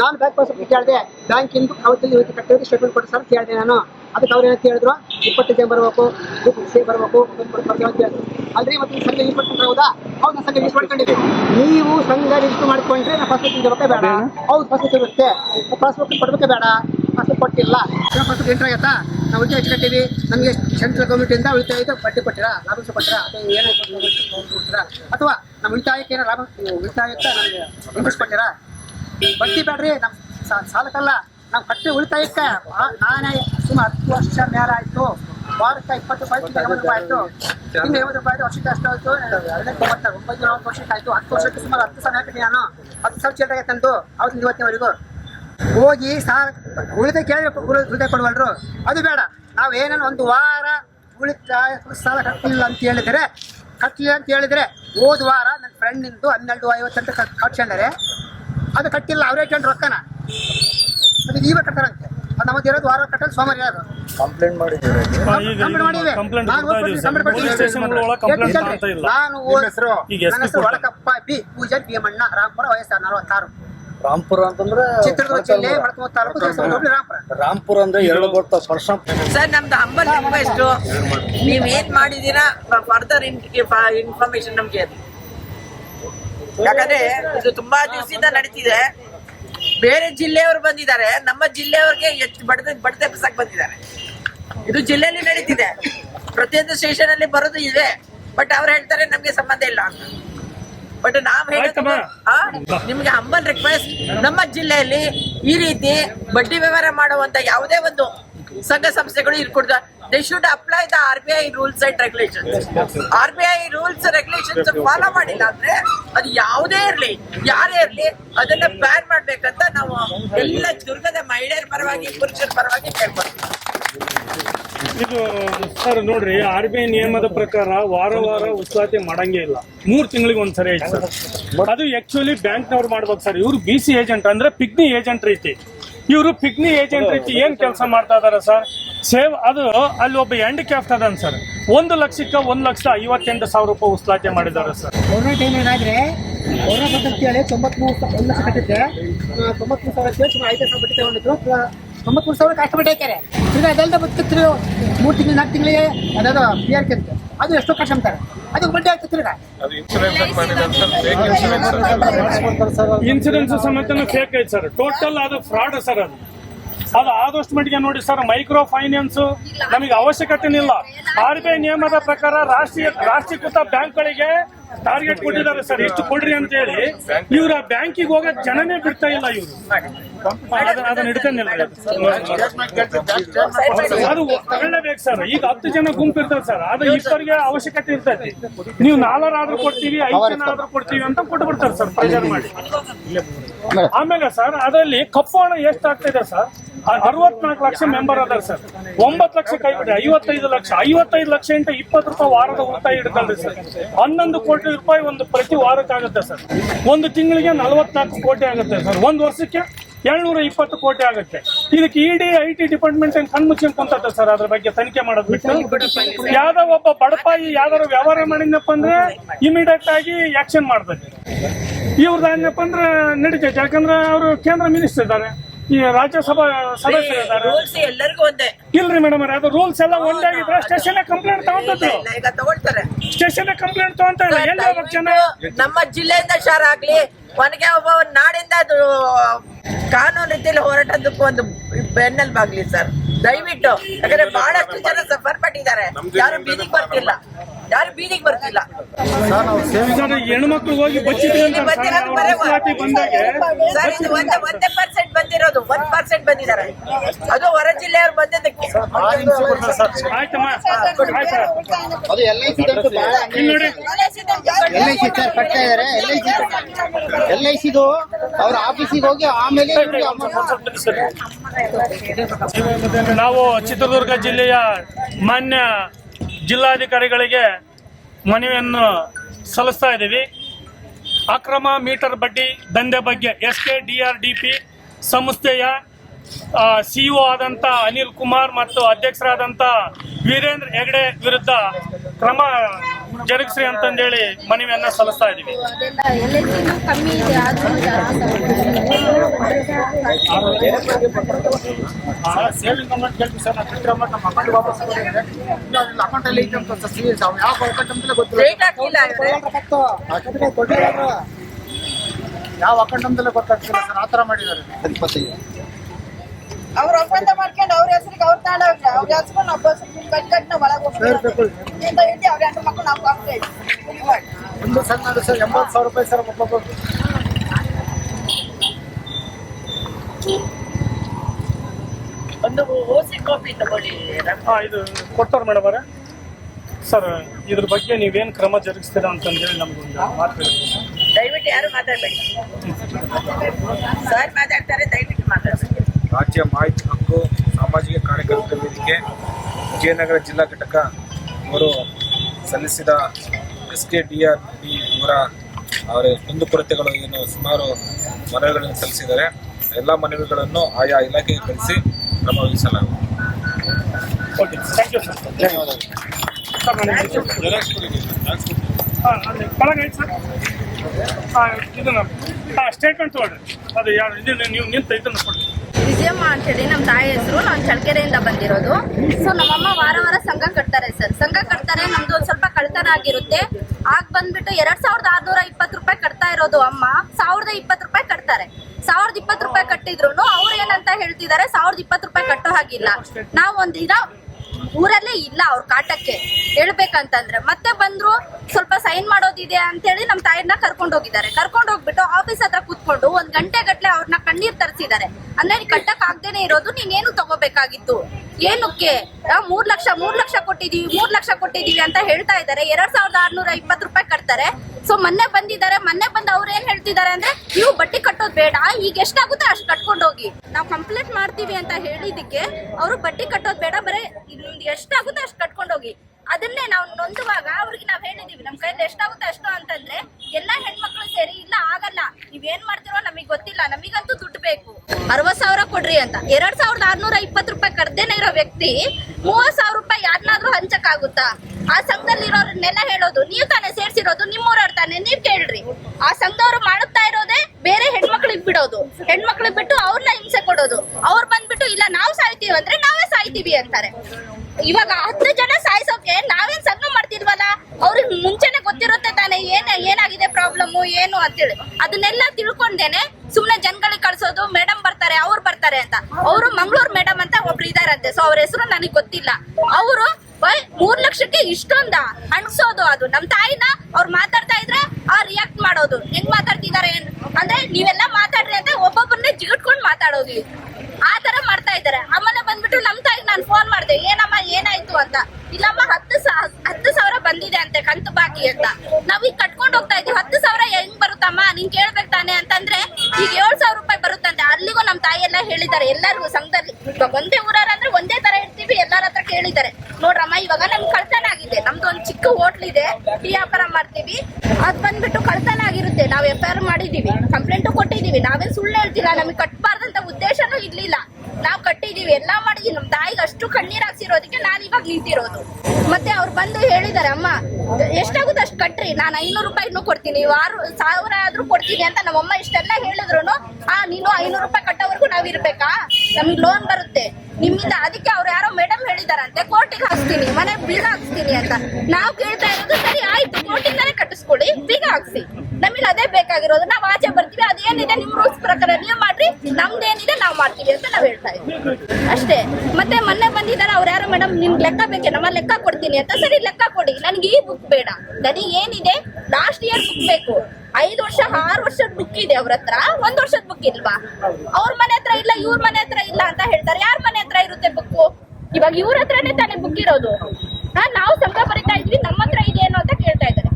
ನಾನು ಬ್ಯಾಂಕ್ ಪಾಸ್ ಕೇಳಿದೆ. ಬ್ಯಾಂಕಿಂದು ಅವತ್ತಲ್ಲಿ ಕಟ್ಟಿರೋದು ಸ್ಟೇಟ್ಮೆಂಟ್ ಕೊಟ್ಟು ಸರ್ ಕೇಳಿದೆ ನಾನು. ಅದಕ್ಕೆ ಅವ್ರು ಏನಂತ ಹೇಳಿದ್ರು ಇಪ್ಪತ್ತು ಜನ ಬರಬೇಕು ಸೇ ಬರಬೇಕು ಅಂತ ಹೇಳಿದ್ರು. ಅಲ್ರಿ ಮತ್ತೆ ಸಂಘ ಯೂಸ್ ಮಾಡ್ಕೊಂಡ್ರೆ ಹೌದಾ? ಹೌದು ಸಂಘ ಯೂಸ್ ಮಾಡ್ಕೊಂಡಿದ್ದೀವಿ. ನೀವು ಸಂಘ ರಿಜಿಸ್ಟರ್ ಮಾಡ್ಕೊಂಡ್ರೆ ನಾ ಪಾಸ್ಬುಕ್ ಇರಬೇಕೆ ಬೇಡ. ಹೌದು ಫಸ್ಟ್ ಇರುತ್ತೆ ಪಾಸ್ಬುಕ್ ಕೊಡ್ಬೇಕೆ ಬೇಡ. ಫಸ್ಟ್ ಕೊಟ್ಟಿಲ್ಲ. ಫಸ್ಟ್ ಎಂಟ್ರ್ ಆಗತ್ತಾ? ನಾವು ಉಳಿತಾಯ ಕಟ್ಟಿವಿ ನಮಗೆ ಸೆಂಟ್ರಲ್ ಗೌರ್ಮೆಂಟಿಂದ ಉಳಿತಾಯದ ಬಡ್ಡಿ ಕೊಟ್ಟಿರಾ ಲಾಭ ಕೊಟ್ಟಿರಾ ಅಥವಾ ಏನಾಯ್ತು ಕೊಟ್ಟಿರಾ ಅಥವಾ ನಮ್ಮ ಉಳಿತಾಯಕ್ಕೆ ಏನೋ ಲಾಭ ಉಳಿತಾಯಕ್ಕೆ ನಮಗೆ ಇಂಟ್ರೆಸ್ಟ್ ಕೊಟ್ಟಿರಾ? ಬಡ್ಡಿ ಬೇಡ್ರಿ ನಮ್ಮ ಸಾಲಕ್ಕಲ್ಲ. ನಾವು ಕಟ್ಟಿ ಉಳಿತಾಯಕ್ಕೆ ನಾನೇ ಸುಮಾರು ಹತ್ತು ವರ್ಷ ಮೇಲೆ ಆಯ್ತು. ವಾರಕ್ಕೆ ಇಪ್ಪತ್ತು ರೂಪಾಯಿ ಐವತ್ತು ರೂಪಾಯಿ ಆಯ್ತು. ಐವತ್ತು ರೂಪಾಯಿ ವರ್ಷಕ್ಕೆ ಅಷ್ಟು ಆಯ್ತು. ಒಂಬೈದು ವರ್ಷಕ್ಕೆ ಆಯ್ತು. ಹತ್ತು ವರ್ಷಕ್ಕೆ ಸುಮಾರು ಹತ್ತು ಸಾವಿರ ಹಾಕಿದ್ದೀನಿ ನಾನು. ಹತ್ತು ಸಾವಿರ ಚಿಲ್ಲರೆ ತಂದು ಅವತ್ತಿನ ಇವತ್ತಿನವರೆಗೂ. ಹೋಗಿ ಸಾಲ ಉಳಿದ ಕೇಳಿ ಉಳಿ- ಉಳಿತಾಯ ಕೊಡುವಲ್ರು. ಅದು ಬೇಡ. ನಾವು ಏನನ್ನ ಒಂದು ವಾರ ಉಳಿತಾಯ ಸಾಲ ಕಟ್ಟಿಲ್ಲ ಅಂತ ಹೇಳಿದರೆ ಕಟ್ಟಿಲ್ಲ ಅಂತ ಹೇಳಿದರೆ ಹೋದ ವಾರ ನನ್ನ ಫ್ರೆಂಡಿಂದು ಹನ್ನೆರಡು ಐವತ್ತಂತ ಕಟ್ಕೊಂಡರೆ ಅದು ಕಟ್ಟಿಲ್ಲ, ಅವರೇ ಕೇಳಿ ರೊಕ್ಕನ. ಈಗ ಕಟ್ಟಾರಂತೆ. ಅದು ನಮ್ಮದು ಇರೋದು ವಾರ ಕಟ್ಟಲು ಸೋಮವಾರ ಕಂಪ್ಲೇಂಟ್. ನಾನು ಕಂಪ್ಲೇಂಟ್ ಹೆಸರು? ನನ್ನ ಹೆಸರು ಒಳಕಪ್ಪ ಬಿ. ಪೂಜಾರಿ ಭೀಮಣ್ಣ ರಾಮಪುರ ವಯಸ್ಸು ನಲವತ್ತಾರು. ರಾಮ್ಪುರ ಅಂತಂದ್ರೆ ಚಿತ್ರದುರ್ಗ ಜಿಲ್ಲೆ ತಾಲೂಕು ರಾಮಪುರ. ಅಂದ್ರೆ ಎರಡು ಬರ್ತಾವ ಸ್ಪರ್ಶ. ಸರ್ ನಮ್ದು ಹಂಬಲ್ ರಿಕ್ವೆಸ್ಟ್ ನೀವ್ ಏನ್ ಮಾಡಿದೀರಾ ಫರ್ದರ್ ಇನ್ಫಾರ್ಮೇಶನ್ ನಮ್ಗೆ. ಯಾಕಂದ್ರೆ ಇದು ತುಂಬಾ ದಿವಸದಿಂದ ನಡೀತಿದೆ. ಬೇರೆ ಜಿಲ್ಲೆಯವರು ಬಂದಿದ್ದಾರೆ ನಮ್ಮ ಜಿಲ್ಲೆಯವ್ರಿಗೆ ಎಷ್ಟು ಬಡದ ಬಡದೆಬ್ಸಕ್ ಬಂದಿದ್ದಾರೆ. ಇದು ಜಿಲ್ಲೆಯಲ್ಲಿ ನಡೀತಿದೆ. ಪ್ರತಿಯೊಂದು ಸ್ಟೇಷನ್ ಅಲ್ಲಿ ಬರೋದು ಇದೆ ಬಟ್ ಅವ್ರು ಹೇಳ್ತಾರೆ ನಮ್ಗೆ ಸಂಬಂಧ ಇಲ್ಲ ಅಂತ. ಬಟ್ ನಾವ್ ನಿಮ್ಗೆ ಹಂಬಲ್ ರಿಕ್ವೆಸ್ಟ್ ನಮ್ಮ ಜಿಲ್ಲೆಯಲ್ಲಿ ಈ ರೀತಿ ಬಡ್ಡಿ ವ್ಯವಹಾರ ಮಾಡುವಂತ ಯಾವುದೇ ಒಂದು ಸಂಘ ಸಂಸ್ಥೆಗಳು ಇರ್ಕೊಡ್ದ they should apply the R B I rules and regulations R B I rules regulations follow ಮಾಡಿಲ್ಲ ಅಂದ್ರೆ ಅದು ಯಾವುದೇ ಇರಲಿ ಯಾರೇ ಇರಲಿ ಅದನ್ನ ಬ್ಯಾನ್ ಮಾಡ್ಬೇಕಂತ ನಾವು ಎಲ್ಲ ದುರ್ಗದ ಮಹಿಳೆಯರ ಪರವಾಗಿ ಪುರುಷರ ಪರವಾಗಿ ಕೇಳ್ಕೊಳ್ತೀವಿ. ಇದು ಸರ್ ನೋಡ್ರಿ ಆರ್ ಬಿ ಐ ನಿಯಮದ ಪ್ರಕಾರ ವಾರ ವಾರ ಉತ್ಸಾಹತೆ ಮಾಡಂಗೇ ಇಲ್ಲ. ಮೂರ್ ತಿಂಗಳಿಗೆ ಒಂದ್ಸರಿ ಐತೆ ಸರ್. ಅದು ಆಕ್ಚುಲಿ ಬ್ಯಾಂಕ್ನವ್ರು ಮಾಡ್ಬೇಕು ಸರ್. ಇವ್ರು ಬಿ ಸಿ ಏಜೆಂಟ್ ಅಂದ್ರೆ ಪಿಗ್ನಿ ಏಜೆಂಟ್ ರೀತಿ. ಇವರು ಪಿಗ್ನಿ ಏಜೆಂಟ್ ರೀತಿ ಏನ್ ಕೆಲಸ ಮಾಡ್ತಾ ಇದಾರೆ ಸರ್? ಸೇವ್ ಅದು ಅಲ್ಲಿ ಒಬ್ಬ ಹ್ಯಾಂಡಿಕ್ಯಾಫ್ಟ್ ಅದಾನ ಸರ್ ಒಂದು ಲಕ್ಷಕ್ಕೆ ಒಂದ್ ಲಕ್ಷ ಐವತ್ತೆಂಟು ಸಾವಿರ ರೂಪಾಯಿ ಉಸ್ಲಾಟೆ ಮಾಡಿದ್ದಾರೆ ಸರ್ ಕೊರೋನಾ ಟೈಮ್ ಏನಾದ್ರೆ ಕೊರೋನಾ ಬಂತಂತೇಳಿ ತೊಂಬತ್ಮೂರು ಸಾವಿರ ಒಂದು ಲಕ್ಷ ಕಟ್ಟಿದ್ದೆ ತೊಂಬತ್ಮೂರು ಸಾವಿರ ಸುಮಾರು ಐದು ಸಾವಿರ ಬಟ್ಟೆ ತಗೊಂಡಿದ್ರು. ತೊಂಬತ್ಮೂರು ಸಾವಿರ ಕಷ್ಟಪಟ್ಟು ಹಾಕ್ಯಾರೆ ಈಗ ಅದೆಲ್ಲ ಬದುಕಿದ್ರು ಮೂರು ತಿಂಗಳು ನಾಲ್ಕು ತಿಂಗಳಿಗೆ ಅದಾದ ಪಿ ಆರ್ ಕೆ ಅದು ಎಷ್ಟೋ ಕಷ್ಟ ಅಂತಾರೆ. ಅದಕ್ಕೆ ಬಡ್ಡಿ ಆಗ್ತಿತ್ತು ಈಗ ಇನ್ಸೂರೆನ್ಸ್ ಸಮೇತ ಫೇಕ್ ಐತೆ ಸರ್ ಟೋಟಲ್ ಅದು ಫ್ರಾಡ್ ಸರ್ ಅದು. ಅದು ಆದಷ್ಟು ಮಟ್ಟಿಗೆ ನೋಡಿ ಸರ್ ಮೈಕ್ರೋ ಫೈನಾನ್ಸ್ ನಮಗೆ ಅವಶ್ಯಕತೆ ಇಲ್ಲ ಆರ್ ಬಿ ಐ ನಿಯಮದ ಪ್ರಕಾರ ರಾಷ್ಟ್ರೀಯ, ರಾಷ್ಟ್ರೀಕೃತ ಬ್ಯಾಂಕ್ಗಳಿಗೆ ಟಾರ್ಗೆಟ್ ಕೊಟ್ಟಿದ್ದಾರೆ ಸರ್, ಎಷ್ಟು ಕೊಡ್ರಿ ಅಂತ ಹೇಳಿ, ಇವ್ರ ಬ್ಯಾಂಕಿಗೆ ಹೋಗ ಜನನೇ ಬಿಡ್ತಾ ಇಲ್ಲ ಇವರು. ಅದನ್ನ ಹಿಡ್ಕೊಂಡಿಲ್ಲ ಅದು ತಗೊಳ್ಳೇಬೇಕು ಸರ್, ಈಗ ಹತ್ತು ಜನ ಗುಂಪು ಇರ್ತದೆ ಸರ್ ಅದು ಇಬ್ಬರಿಗೆ ಅವಶ್ಯಕತೆ ಇರ್ತೈತಿ. ನೀವು ನಾಲ್ವರಾದ್ರೂ ಕೊಡ್ತೀವಿ ಐದು ಜನ ಆದ್ರೂ ಕೊಡ್ತೀವಿ ಅಂತ ಕೊಟ್ಬಿಡ್ತಾರೆ ಸರ್ ಪ್ರೆಷರ್ ಮಾಡಿ. ಆಮೇಲೆ ಸರ್, ಅದರಲ್ಲಿ ಕಪ್ಪು ಹಣ ಎಷ್ಟು ಇದೆ ಸರ್? ಅರವತ್ನಾಲ್ಕು ಲಕ್ಷ ಮೆಂಬರ್ ಅದಾರ ಸರ್. ಒಂಬತ್ತು ಲಕ್ಷ ಕೈ ಐವತ್ತೈದು ಲಕ್ಷ ಐವತ್ತೈದು ಲಕ್ಷ ಇಂಟ ಇಪ್ಪತ್ತು ರೂಪಾಯಿ ವಾರದ ಉಳಿತಾಯ ಇಡ್ತಲ್ರಿ ಸರ್. ಹನ್ನೊಂದು ಕೋಟಿ ರೂಪಾಯಿ ಒಂದು ಪ್ರತಿ ವಾರಕ್ಕೆ ಆಗುತ್ತೆ ಸರ್. ಒಂದು ತಿಂಗಳಿಗೆ ನಲವತ್ನಾಲ್ಕು ಕೋಟಿ ಆಗುತ್ತೆ ಸರ್. ಒಂದು ವರ್ಷಕ್ಕೆ ಏಳ್ನೂರ ಇಪ್ಪತ್ತು ಕೋಟಿ ಆಗುತ್ತೆ. ಇದಕ್ಕೆ ಇಡಿ ಐ ಟಿ ಡಿಪಾರ್ಟ್ಮೆಂಟ್ ಏನ್ ಕಣ್ಮುಚ್ಚಿ ಕುಂತದ ಸರ್ ಅದ್ರ ಬಗ್ಗೆ ತನಿಖೆ ಮಾಡೋದು ಬಿಟ್ಟು. ಯಾವ್ದೋ ಒಬ್ಬ ಬಡಪಾಯಿ ಯಾವ್ದಾರು ವ್ಯವಹಾರ ಮಾಡಿದ್ನಪ್ಪ ಅಂದ್ರೆ ಇಮಿಡಿಯೇಟ್ ಆಗಿ ಆಕ್ಷನ್ ಮಾಡ್ಬೇಕು ಇವ್ರದ್ದು ಏನಪ್ಪ ಅಂದ್ರೆ ನಡೀತೈತೆ. ಯಾಕಂದ್ರೆ ಅವರು ಕೇಂದ್ರ ಮಿನಿಸ್ಟರ್ ಇದ್ದಾರೆ ಈ ರಾಜ್ಯಸಭಾ ಸದಸ್ಯರು ರೂಲ್ಸ್ ಎಲ್ಲರಿಗೂ ಒಂದೇ. ಇಲ್ರಿ ಮೇಡಮ್ ಅದು ರೂಲ್ಸ್ ಎಲ್ಲ ಒಂದೇ ಆಗಿದ್ರೆ ಸ್ಟೇಷನ್ ಕಂಪ್ಲೇಂಟ್ ತಗೊಂತದ್ರು ಇಲ್ಲ, ಈಗ ತಗೊಳ್ತಾರೆ. ಸ್ಟೇಷನ್ ಕಂಪ್ಲೇಂಟ್ ತಗೊಂತ ಇಲ್ಲ ಎಲ್ಲಿ ಹೋಗ್ಬೇಕು ಜನ? ನಮ್ಮ ಜಿಲ್ಲೆಯಿಂದ ಶಾರ ಆಗ್ಲಿ ಕೊನೆಗೆ ಒಬ್ಬ ಒಂದ್ ನಾಡಿಂದ ಅದು ಕಾನೂನು ರೀತಿಯಲ್ಲಿ ಹೋರಾಟದಕ್ಕೂ ಒಂದು ಬೆನ್ನೆಲುಬಾಗ್ಲಿ ಸರ್. ದಯವಿಟ್ಟು. ಯಾಕಂದ್ರೆ ಬಹಳಷ್ಟು ಜನ ಸಫರ್ ಪಟ್ಟಿದ್ದಾರೆ ಯಾರು ಬೀದಿಗೆ ಬರ್ತಿಲ್ಲ. ಯಾರು ಬೀದಿಗೆ ಬರ್ತಿಲ್ಲ. ಸರ್ ಹೆಣ್ಮಕ್ಳು ಹೋಗಿ ಸರ್ ಇದು ಒಂದೇ ಒಂದೇ ಪರ್ಸೆಂಟ್ ಬಂದಿರೋದು ಒಂದ್ ಪರ್ಸೆಂಟ್ ಬಂದಿದ್ದಾರೆ. ಅದು ಹೊರ ಜಿಲ್ಲೆಯವ್ರು ಬಂದಿದ್ದಕ್ಕೆ. ಆಯ್ತಮ್ಮ ಅದು ಎಲ್ ಐ ಸಿ ಬಹಳ ಇಲ್ಲಿ ಎಲ್ ಐ ಸಿ ಸರ್ ಕಟ್ತಾ ಇದಾರೆ L I C L I ಸಿದು ಅವ್ರ ಆಫೀಸಿಗೆ ಹೋಗಿ ಆಮೇಲೆ ನಾವು ಚಿತ್ರದುರ್ಗ ಜಿಲ್ಲೆಯ ಮಾನ್ಯ ಜಿಲ್ಲಾಧಿಕಾರಿಗಳಿಗೆ ಮನವಿಯನ್ನು ಸಲ್ಲಿಸ್ತಾ ಇದ್ದೀವಿ. ಅಕ್ರಮ ಮೀಟರ್ ಬಡ್ಡಿ ದಂಧೆ ಬಗ್ಗೆ S K D R D P ಸಂಸ್ಥೆಯ ಸಿಇಒ ಆದಂಥ ಅನಿಲ್ ಕುಮಾರ್ ಮತ್ತು ಅಧ್ಯಕ್ಷರಾದಂಥ ವೀರೇಂದ್ರ ಹೆಗಡೆ ವಿರುದ್ಧ ಕ್ರಮ ಜರುಗಿಸ್ರಿ ಅಂತಂದೇಳಿ ಮನವಿಯನ್ನ ಸಲ್ಲಿಸ್ತಾ ಇದೀವಿ ಸೇವಿಂಗ್ ಅಮೌಂಟ್ ಕೇಳ್ತೀವಿ ಸರ್ ನಾವು amount ನಮ್ಮ ಅಕೌಂಟ್ ವಾಪಸ್ ಬರುತ್ತೆ. ಅಕೌಂಟ್ ಅಲ್ಲಿ ಐತೆ ಅಂತ ಸರ್ ಯಾವ ಅಕೌಂಟ್ ಅಂತ ಗೊತ್ತಿಲ್ಲ. ಯಾವ ಅಕೌಂಟ್ ಅಂತಲೇ ಗೊತ್ತಾಗ್ತಿಲ್ಲ ಸರ್ ಆ ಥರ ಮಾಡಿದ್ದಾರೆ ಅವ್ರ ಒಪ್ಪಂದ ಮಾಡ್ಕೊಂಡು ಅವ್ರ ಹೆಸರಿಗೆ ಅವ್ರ ತಾಳ ಅವ್ರ ಹೆಸ್ಕೊಂಡು ಒಬ್ಬ ಕಟ್ ಕಟ್ ನಾವು ಒಳಗೆ ಹೋಗ್ತೀವಿ ಅವ್ರ ಹೆಣ್ಣು ಮಕ್ಕಳು ನಾವು ಒಂದು ಸಣ್ಣ ಸರ್ ಎಂಬತ್ತು ಸಾವಿರ ರೂಪಾಯಿ ಸರ್ ಒಬ್ಬೊಬ್ಬರು ಒಂದು ಓಸಿ ಕಾಪಿ ತಗೊಳ್ಳಿ. ಹಾ ಇದು ಕೊಟ್ಟವ್ರು ಮೇಡಮ್ ಅವರೇ. ಸರ್ ಇದ್ರ ಬಗ್ಗೆ ನೀವೇನು ಕ್ರಮ ಜರುಗಿಸ್ತೀರಾ ಅಂತಂದೇಳಿ ನಮ್ಗೊಂದು ಮಾತು ದಯವಿಟ್ಟು ಯಾರು ಮಾತಾಡ್ಬೇಡಿ. ಸರ್ ಮಾತಾಡ್ತಾರೆ ದಯವಿಟ್ಟು ಮಾತಾಡ್ಬೇಕು ರಾಜ್ಯ ಮಾಹಿತಿ ಹಕ್ಕು ಸಾಮಾಜಿಕ ಕಾರ್ಯಕರ್ತರ ವೇದಿಕೆ ವಿಜಯನಗರ ಜಿಲ್ಲಾ ಘಟಕ ಅವರು ಸಲ್ಲಿಸಿದ S K D R P ಇವರ ಅವರ ಕುಂದುಕೊರತೆಗಳು ಏನು ಸುಮಾರು ಮನವಿಗಳನ್ನು ಸಲ್ಲಿಸಿದ್ದಾರೆ. ಎಲ್ಲ ಮನವಿಗಳನ್ನು ಆಯಾ ಇಲಾಖೆಗೆ ಕಳಿಸಿ ಹಾಂ ಸ್ಟೇಟ್ಮೆಂಟ್ ತಗೊಳ್ರಿ ಅದು ಯಾರು ನೀವು ನಿಂತ ಇದನ್ನು ಕೊಡಿ. ಅಂತ ಹೇಳಿ ನಮ್ಮ ತಾಯಿ ಹೆಸರು, ನಾನು ಚಳಕೆರೆಯಿಂದ ಬಂದಿರೋದು. ಸೊ ನಮ್ಮಮ್ಮ ವಾರ ವಾರ ಸಂಘ ಕಟ್ತಾರೆ ಸರ್. ಸಂಘ ಕಟ್ತಾರೆ, ನಮ್ದು ಒಂದ್ ಸ್ವಲ್ಪ ಕಳ್ತನ ಆಗಿರುತ್ತೆ. ಆಗ ಬಂದ್ಬಿಟ್ಟು ಎರಡ್ ಸಾವಿರದ ಆರ್ನೂರ ಇಪ್ಪತ್ತು ರೂಪಾಯಿ ಕಟ್ತಾ ಇರೋದು ಅಮ್ಮ. ಸಾವಿರದ ಇಪ್ಪತ್ತು ರೂಪಾಯಿ ಕಟ್ತಾರೆ. ಸಾವಿರದ ಇಪ್ಪತ್ತು ರೂಪಾಯಿ ಕಟ್ಟಿದ್ರು ಅವ್ರು ಏನಂತ ಹೇಳ್ತಿದ್ದಾರೆ, ಸಾವಿರದ ಇಪ್ಪತ್ತು ರೂಪಾಯಿ ಕಟ್ಟೋ ಹಾಗಿಲ್ಲ. ನಾವು ಒಂದಿನ ಊರಲ್ಲೇ ಇಲ್ಲ ಅವ್ರ ಕಾಟಕ್ಕೆ. ಹೇಳ್ಬೇಕಂತಂದ್ರೆ ಮತ್ತೆ ಬಂದ್ರು, ಸ್ವಲ್ಪ ಸೈನ್ ಮಾಡೋದಿದೆ ಅಂತೇಳಿ ನಮ್ಮ ತಾಯಿನ ಕರ್ಕೊಂಡು ಹೋಗಿದ್ದಾರೆ. ಕರ್ಕೊಂಡು ಹೋಗ್ಬಿಟ್ಟು ಆಫೀಸ್ ಹತ್ರ ಕೂತ್ಕೊಂಡು ಒಂದ್ ಗಂಟೆ ಗಟ್ಲೆ ಅವ್ರನ್ನ ಕಣ್ಣೀರ್ ತರಿಸಿದ್ದಾರೆ. ಅಂದ್ರೆ ಕಟ್ಟಕ್ ಆಗ್ದೇನೆ ಇರೋದು, ನೀನೇನು ತಗೋಬೇಕಾಗಿತ್ತು? ಏನಕ್ಕೆ? ಮೂರ್ ಲಕ್ಷ ಮೂರ್ ಲಕ್ಷ ಕೊಟ್ಟಿದೀವಿ, ಮೂರ್ ಲಕ್ಷ ಕೊಟ್ಟಿದೀವಿ ಅಂತ ಹೇಳ್ತಾ ಇದಾರೆ ಎರಡ್ ಸಾವಿರದ ಆರ್ನೂರ ಇಪ್ಪತ್ತು ರೂಪಾಯಿ ಕಟ್ತಾರೆ. ಸೊ ಮೊನ್ನೆ ಬಂದಿದ್ದಾರೆ, ಮೊನ್ನೆ ಬಂದು ಅವ್ರು ಏನ್ ಹೇಳ್ತಿದ್ದಾರೆ ಅಂದ್ರೆ ನೀವು ಬಟ್ಟೆ ಕಟ್ಟೋದು ಬೇಡ, ಈಗ ಎಷ್ಟಾಗುತ್ತೆ ಅಷ್ಟು ಕಟ್ಕೊಂಡೋಗಿ. ನಾವು ಕಂಪ್ಲೇಂಟ್ ಮಾಡ್ತೀವಿ ಅಂತ ಹೇಳಿದಕ್ಕೆ ಅವರು ಬಟ್ಟೆ ಕಟ್ಟೋದು ಬೇಡ, ಬರೀ ಎಷ್ಟಾಗುತ್ತೆ ಅಷ್ಟು ಕಟ್ಕೊಂಡೋಗಿ. ಅದನ್ನೇ ನಾವು ನೊಂದುವಾಗ ಅವ್ರಿಗೆ ನಾವ್ ಹೇಳಿದೀವಿ, ನಮ್ ಕೈಯಲ್ಲಿ ಎಷ್ಟಾಗುತ್ತೆ ಅಷ್ಟು ಅಂತಂದ್ರೆ, ಎಲ್ಲಾ ಹೆಣ್ಮಕ್ಳು ಸೇರಿ ಇಲ್ಲ, ಆಗಲ್ಲ. ನೀವೇನ್ ಮಾಡ್ತಿರೋ ನಮಗ್ ಗೊತ್ತಿಲ್ಲ, ನಮಗಂತೂ ಅರವತ್ ಸಾವಿರ ಕೊಡ್ರಿ ಅಂತ. ಎರಡ್ ಸಾವಿರದ ಆರ್ನೂರ ಇಪ್ಪತ್ತು ರೂಪಾಯಿ ಕರ್ದೇನೆ ಇರೋ ವ್ಯಕ್ತಿ ಮೂವತ್ ಸಾವಿರ ರೂಪಾಯಿ ಯಾರನ್ನಾದ್ರೂ ಹಂಚಕ್ ಆಗುತ್ತಾ ಆ ಸಂಘದಲ್ಲಿ ಇರೋರ್ನೆಲ್ಲ ಹೇಳೋದು, ನೀವು ತಾನೇ ಸೇರ್ಸಿರೋದು, ನಿಮ್ಮೂರವ್ರ ತಾನೇ, ನೀವ್ ಕೇಳ್ರಿ. ಆ ಸಂಘದವ್ರು ಮಾಡುತ್ತಾ ಇರೋದೇ ಬೇರೆ ಹೆಣ್ಮಕ್ಳಿಗೆ ಬಿಡೋದು. ಹೆಣ್ಮಕ್ಳಿಗೆ ಬಿಟ್ಟು ಅವ್ರನ್ನ ಹಿಂಸೆ ಕೊಡೋದು. ಅವ್ರು ಬಂದ್ಬಿಟ್ಟು, ಇಲ್ಲ, ನಾವು ಸಾಯ್ತೀವಿ ಅಂದ್ರೆ ನಾವೇ ಸಾಯ್ತೀವಿ ಅಂತಾರೆ. ಇವಾಗ ಹತ್ತು ಜನ ಸಾಯಿಸೋಕೆ ನಾವೇನ್ ಸಂಘ ಮಾಡ್ತಿದ್ವಲ್ಲ? ಅವ್ರಿಗೆ ಮುಂಚೆನೆ ಗೊತ್ತಿರುತ್ತೆ ತಾನೇ ಏನ್, ಏನಾಗಿದೆ ಪ್ರಾಬ್ಲಮ್ ಏನು ಅಂತೇಳಿ. ಅದನ್ನೆಲ್ಲ ತಿಳ್ಕೊಂಡೇನೆ ಸುಮ್ನೆ ಜನಗಳಿಗೆ ಕಳ್ಸೋದು ಮೇಡಮ್ ಬರ್ತಾರೆ, ಅವ್ರು ಬರ್ತಾರೆ ಅಂತ. ಅವರು ಮಂಗಳೂರು ಮೇಡಮ್ ಅಂತ ಒಬ್ರು ಇದಾರಂತೆ. ಸೊ ಅವ್ರ ಹೆಸರು ನನಗೆ ಗೊತ್ತಿಲ್ಲ. ಅವರು ಮೂರ್ ಲಕ್ಷಕ್ಕೆ ಇಷ್ಟೊಂದ? ಅಣಸೋದು ಅದು. ನಮ್ ತಾಯಿನ ಅವ್ರು ಮಾತಾಡ್ತಾ ಇದ್ರೆ ಅವ್ರು ರಿಯಾಕ್ಟ್ ಮಾಡೋದು. ಹೆಂಗ್ ಮಾತಾಡ್ತಿದಾರೆ ಏನ್- ಅಂದ್ರೆ ನೀವೆಲ್ಲ ಮಾತಾಡ್ರಿ ಅಂತ ಒಬ್ಬೊಬ್ಬರನ್ನೇ ಜಿಗಿಟ್ಕೊಂಡು ಮಾತಾಡೋದು. ಆ ತರ ಮಾಡ್ತಾ ಇದಾರೆ ಆಮೇಲೆ ಬಂದ್ಬಿಟ್ಟು ನಮ್ ತಾಯಿಗೆ ನಾನು ಫೋನ್ ಮಾಡಿದೆ, ಏನಮ್ಮ, ಏನಾಯ್ತು ಅಂತ. ಇಲ್ಲಮ್ಮ, ಹತ್ತು ಹತ್ತು ಸಾವಿರ ಬಂದಿದೆ ಅಂತೆ, ಕಂತು ಬಾಕಿ ಅಂತ. ನಾವ್ ಈಗ ಕಟ್ಕೊಂಡು ಹೋಗ್ತಾ ಇದೀವಿ ಹತ್ತು ಸಾವಿರ ಹೆಂಗ್ ಬರುತ್ತಮ್ಮ? ನೀನ್ ಕೇಳ್ಬೇಕು ತಾನೆ ಅಂತಂದ್ರೆ, ಈಗ ಏಳ್ ಸಾವಿರ ರೂಪಾಯಿ ಬರುತ್ತಂತೆ. ಅಲ್ಲಿಗೂ ನಮ್ ತಾಯಿ ಎಲ್ಲ ಹೇಳಿದ್ದಾರೆ ಎಲ್ಲರಿಗೂ, ಸಂಘದಲ್ಲಿ. ಒಂದೇ ಊರಾರ ಅಂದ್ರೆ ಒಂದೇ ತರ ಇರ್ತೀವಿ ಎಲ್ಲಾರ ಹತ್ರ ಕೇಳಿದ್ದಾರೆ. ನೋಡ್ರಮ್ಮ ಇವಾಗ ನಮ್ಗೆ ಕಳ್ತನ ಆಗಿದೆ. ನಮ್ದು ಒಂದ್ ಚಿಕ್ಕ ಹೋಟ್ಲ್ ಇದೆ. ಟೀ ವ್ಯಾಪಾರ ಮಾಡ್ತೀವಿ. ಅದ್ ಬಂದ್ಬಿಟ್ಟು ಕಳ್ತನ ಆಗಿರುತ್ತೆ. ನಾವ್ ಎಫ್ ಐ ಆರ್ ಮಾಡಿದೀವಿ. ಕಂಪ್ಲೇಂಟು ಕೊಟ್ಟಿದೀವಿ. ನಾವೇನ್ ಸುಳ್ಳು ಹೇಳ್ತಿಲ್ಲ ನಮಗೆ ಕಟ್ಬಾರ್ದಂತ ಉದ್ದೇಶನೂ ಇರ್ಲಿಲ್ಲ. ನಾವ್ ಕಟ್ಟಿದೀವಿ. ಎಲ್ಲಾ ಮಾಡಿದೀವಿ. ನಮ್ ತಾಯಿಗೆ ಅಷ್ಟು ಕಣ್ಣೀರ್ ಹಾಕ್ಸಿರೋದಕ್ಕೆ ನಾನ್ ಇವಾಗ ನಿಂತಿರೋದು. ಮತ್ತೆ ಅವ್ರು ಬಂದು ಹೇಳಿದಾರೆ ಅಮ್ಮ, ಎಷ್ಟಾಗುತ್ತೆ ಅಷ್ಟು ಕಟ್ರಿ. ನಾನು ಐನೂರು ರೂಪಾಯಿನೂ ಕೊಡ್ತೀನಿ. ಆರು ಸಾವಿರ ಆದ್ರೂ ಕೊಡ್ತೀನಿ ಅಂತ ನಮ್ಮಮ್ಮ ಇಷ್ಟೆಲ್ಲ ಹೇಳಿದ್ರು ಆ, ನೀನು ಐನೂರು ರೂಪಾಯಿ ಕಟ್ಟೋವರೆಗೂ ನಾವ್ ಇರ್ಬೇಕಾ? ನಮ್ಗೆ ಲೋನ್ ಬರುತ್ತೆ. ನಿಮ್ಮಿಂದ ಅದಕ್ಕೆ ಅವ್ರು ಯಾರೋ ಮೇಡಮ್ ಹೇಳಿದಾರಂತೆ ಕೋರ್ಟಿಗೆ ಹಾಕ್ತೀನಿ ಮನೆ ಬೀಗ ಹಾಕ್ಸ್ತೀನಿ ಅಂತ. ನಾವು ಕೇಳ್ತಾ ಇರೋದು, ಸರಿ ಆಯ್ತು ಕೋರ್ಟಿಂದಾನೆ ಕಟ್ಟಿಸ್ಕೊಳ್ಳಿ, ಬೀಗ ಹಾಕ್ಸಿ. ನಮಗೆ ಅದೇ ಬೇಕಾಗಿರೋದು, ನಾವು ಆಚೆ ಬರ್ತೀವಿ, ಅದೇನಿದೆ ನಿಮ್ ರೂಲ್ಸ್ ಪ್ರಕಾರ, ನೀವು ಮಾಡ್ರಿ, ನಮ್ದೇನಿದೆ ನಾವು ಮಾಡ್ತೀವಿ ಅಂತ ನಾವು ಹೇಳ್ತಾ ಇದ್ವಿ ಅಷ್ಟೇ. ಮತ್ತೆ ಮೊನ್ನೆ ಬಂದಿದ್ದಾರೆ, ಅವ್ರು ಯಾರು ಮೇಡಮ್ ನಿಮ್ಗೆ ಲೆಕ್ಕ ಬೇಕೆ ನಮ್ಮ ಲೆಕ್ಕ ಕೊಡ್ತೀನಿ ಅಂತ. ಸರಿ, ಲೆಕ್ಕ ಕೊಡಿ. ನನಗೆ ಈ ಬುಕ್ ಬೇಡ. ನನಗೆ ಏನಿದೆ ಲಾಸ್ಟ್ ಇಯರ್ ಬುಕ್ ಬೇಕು. ಐದು ವರ್ಷ, ಆರು ವರ್ಷದ ಬುಕ್ ಇದೆ ಅವ್ರ ಹತ್ರ. ಒಂದ್ ವರ್ಷದ ಬುಕ್ ಇಲ್ವಾ? ಅವ್ರ ಮನೆ ಹತ್ರ ಇಲ್ಲ, ಇವ್ರ ಮನೆ ಹತ್ರ ಇಲ್ಲ ಅಂತ ಹೇಳ್ತಾರೆ. ಯಾರ ಮನೆ ಹತ್ರ ಇರುತ್ತೆ ಬುಕ್ ಇವಾಗ ಇವ್ರ ಹತ್ರನೇ ತಾನೇ ಬುಕ್ ಇರೋದು. ನಾವು ಸಂಘ ಬರಿತಾ ಇದ್ವಿ, ನಮ್ಮ ಹತ್ರ ಇದೆ ಅಂತ ಕೇಳ್ತಾ ಇದ್ದಾರೆ.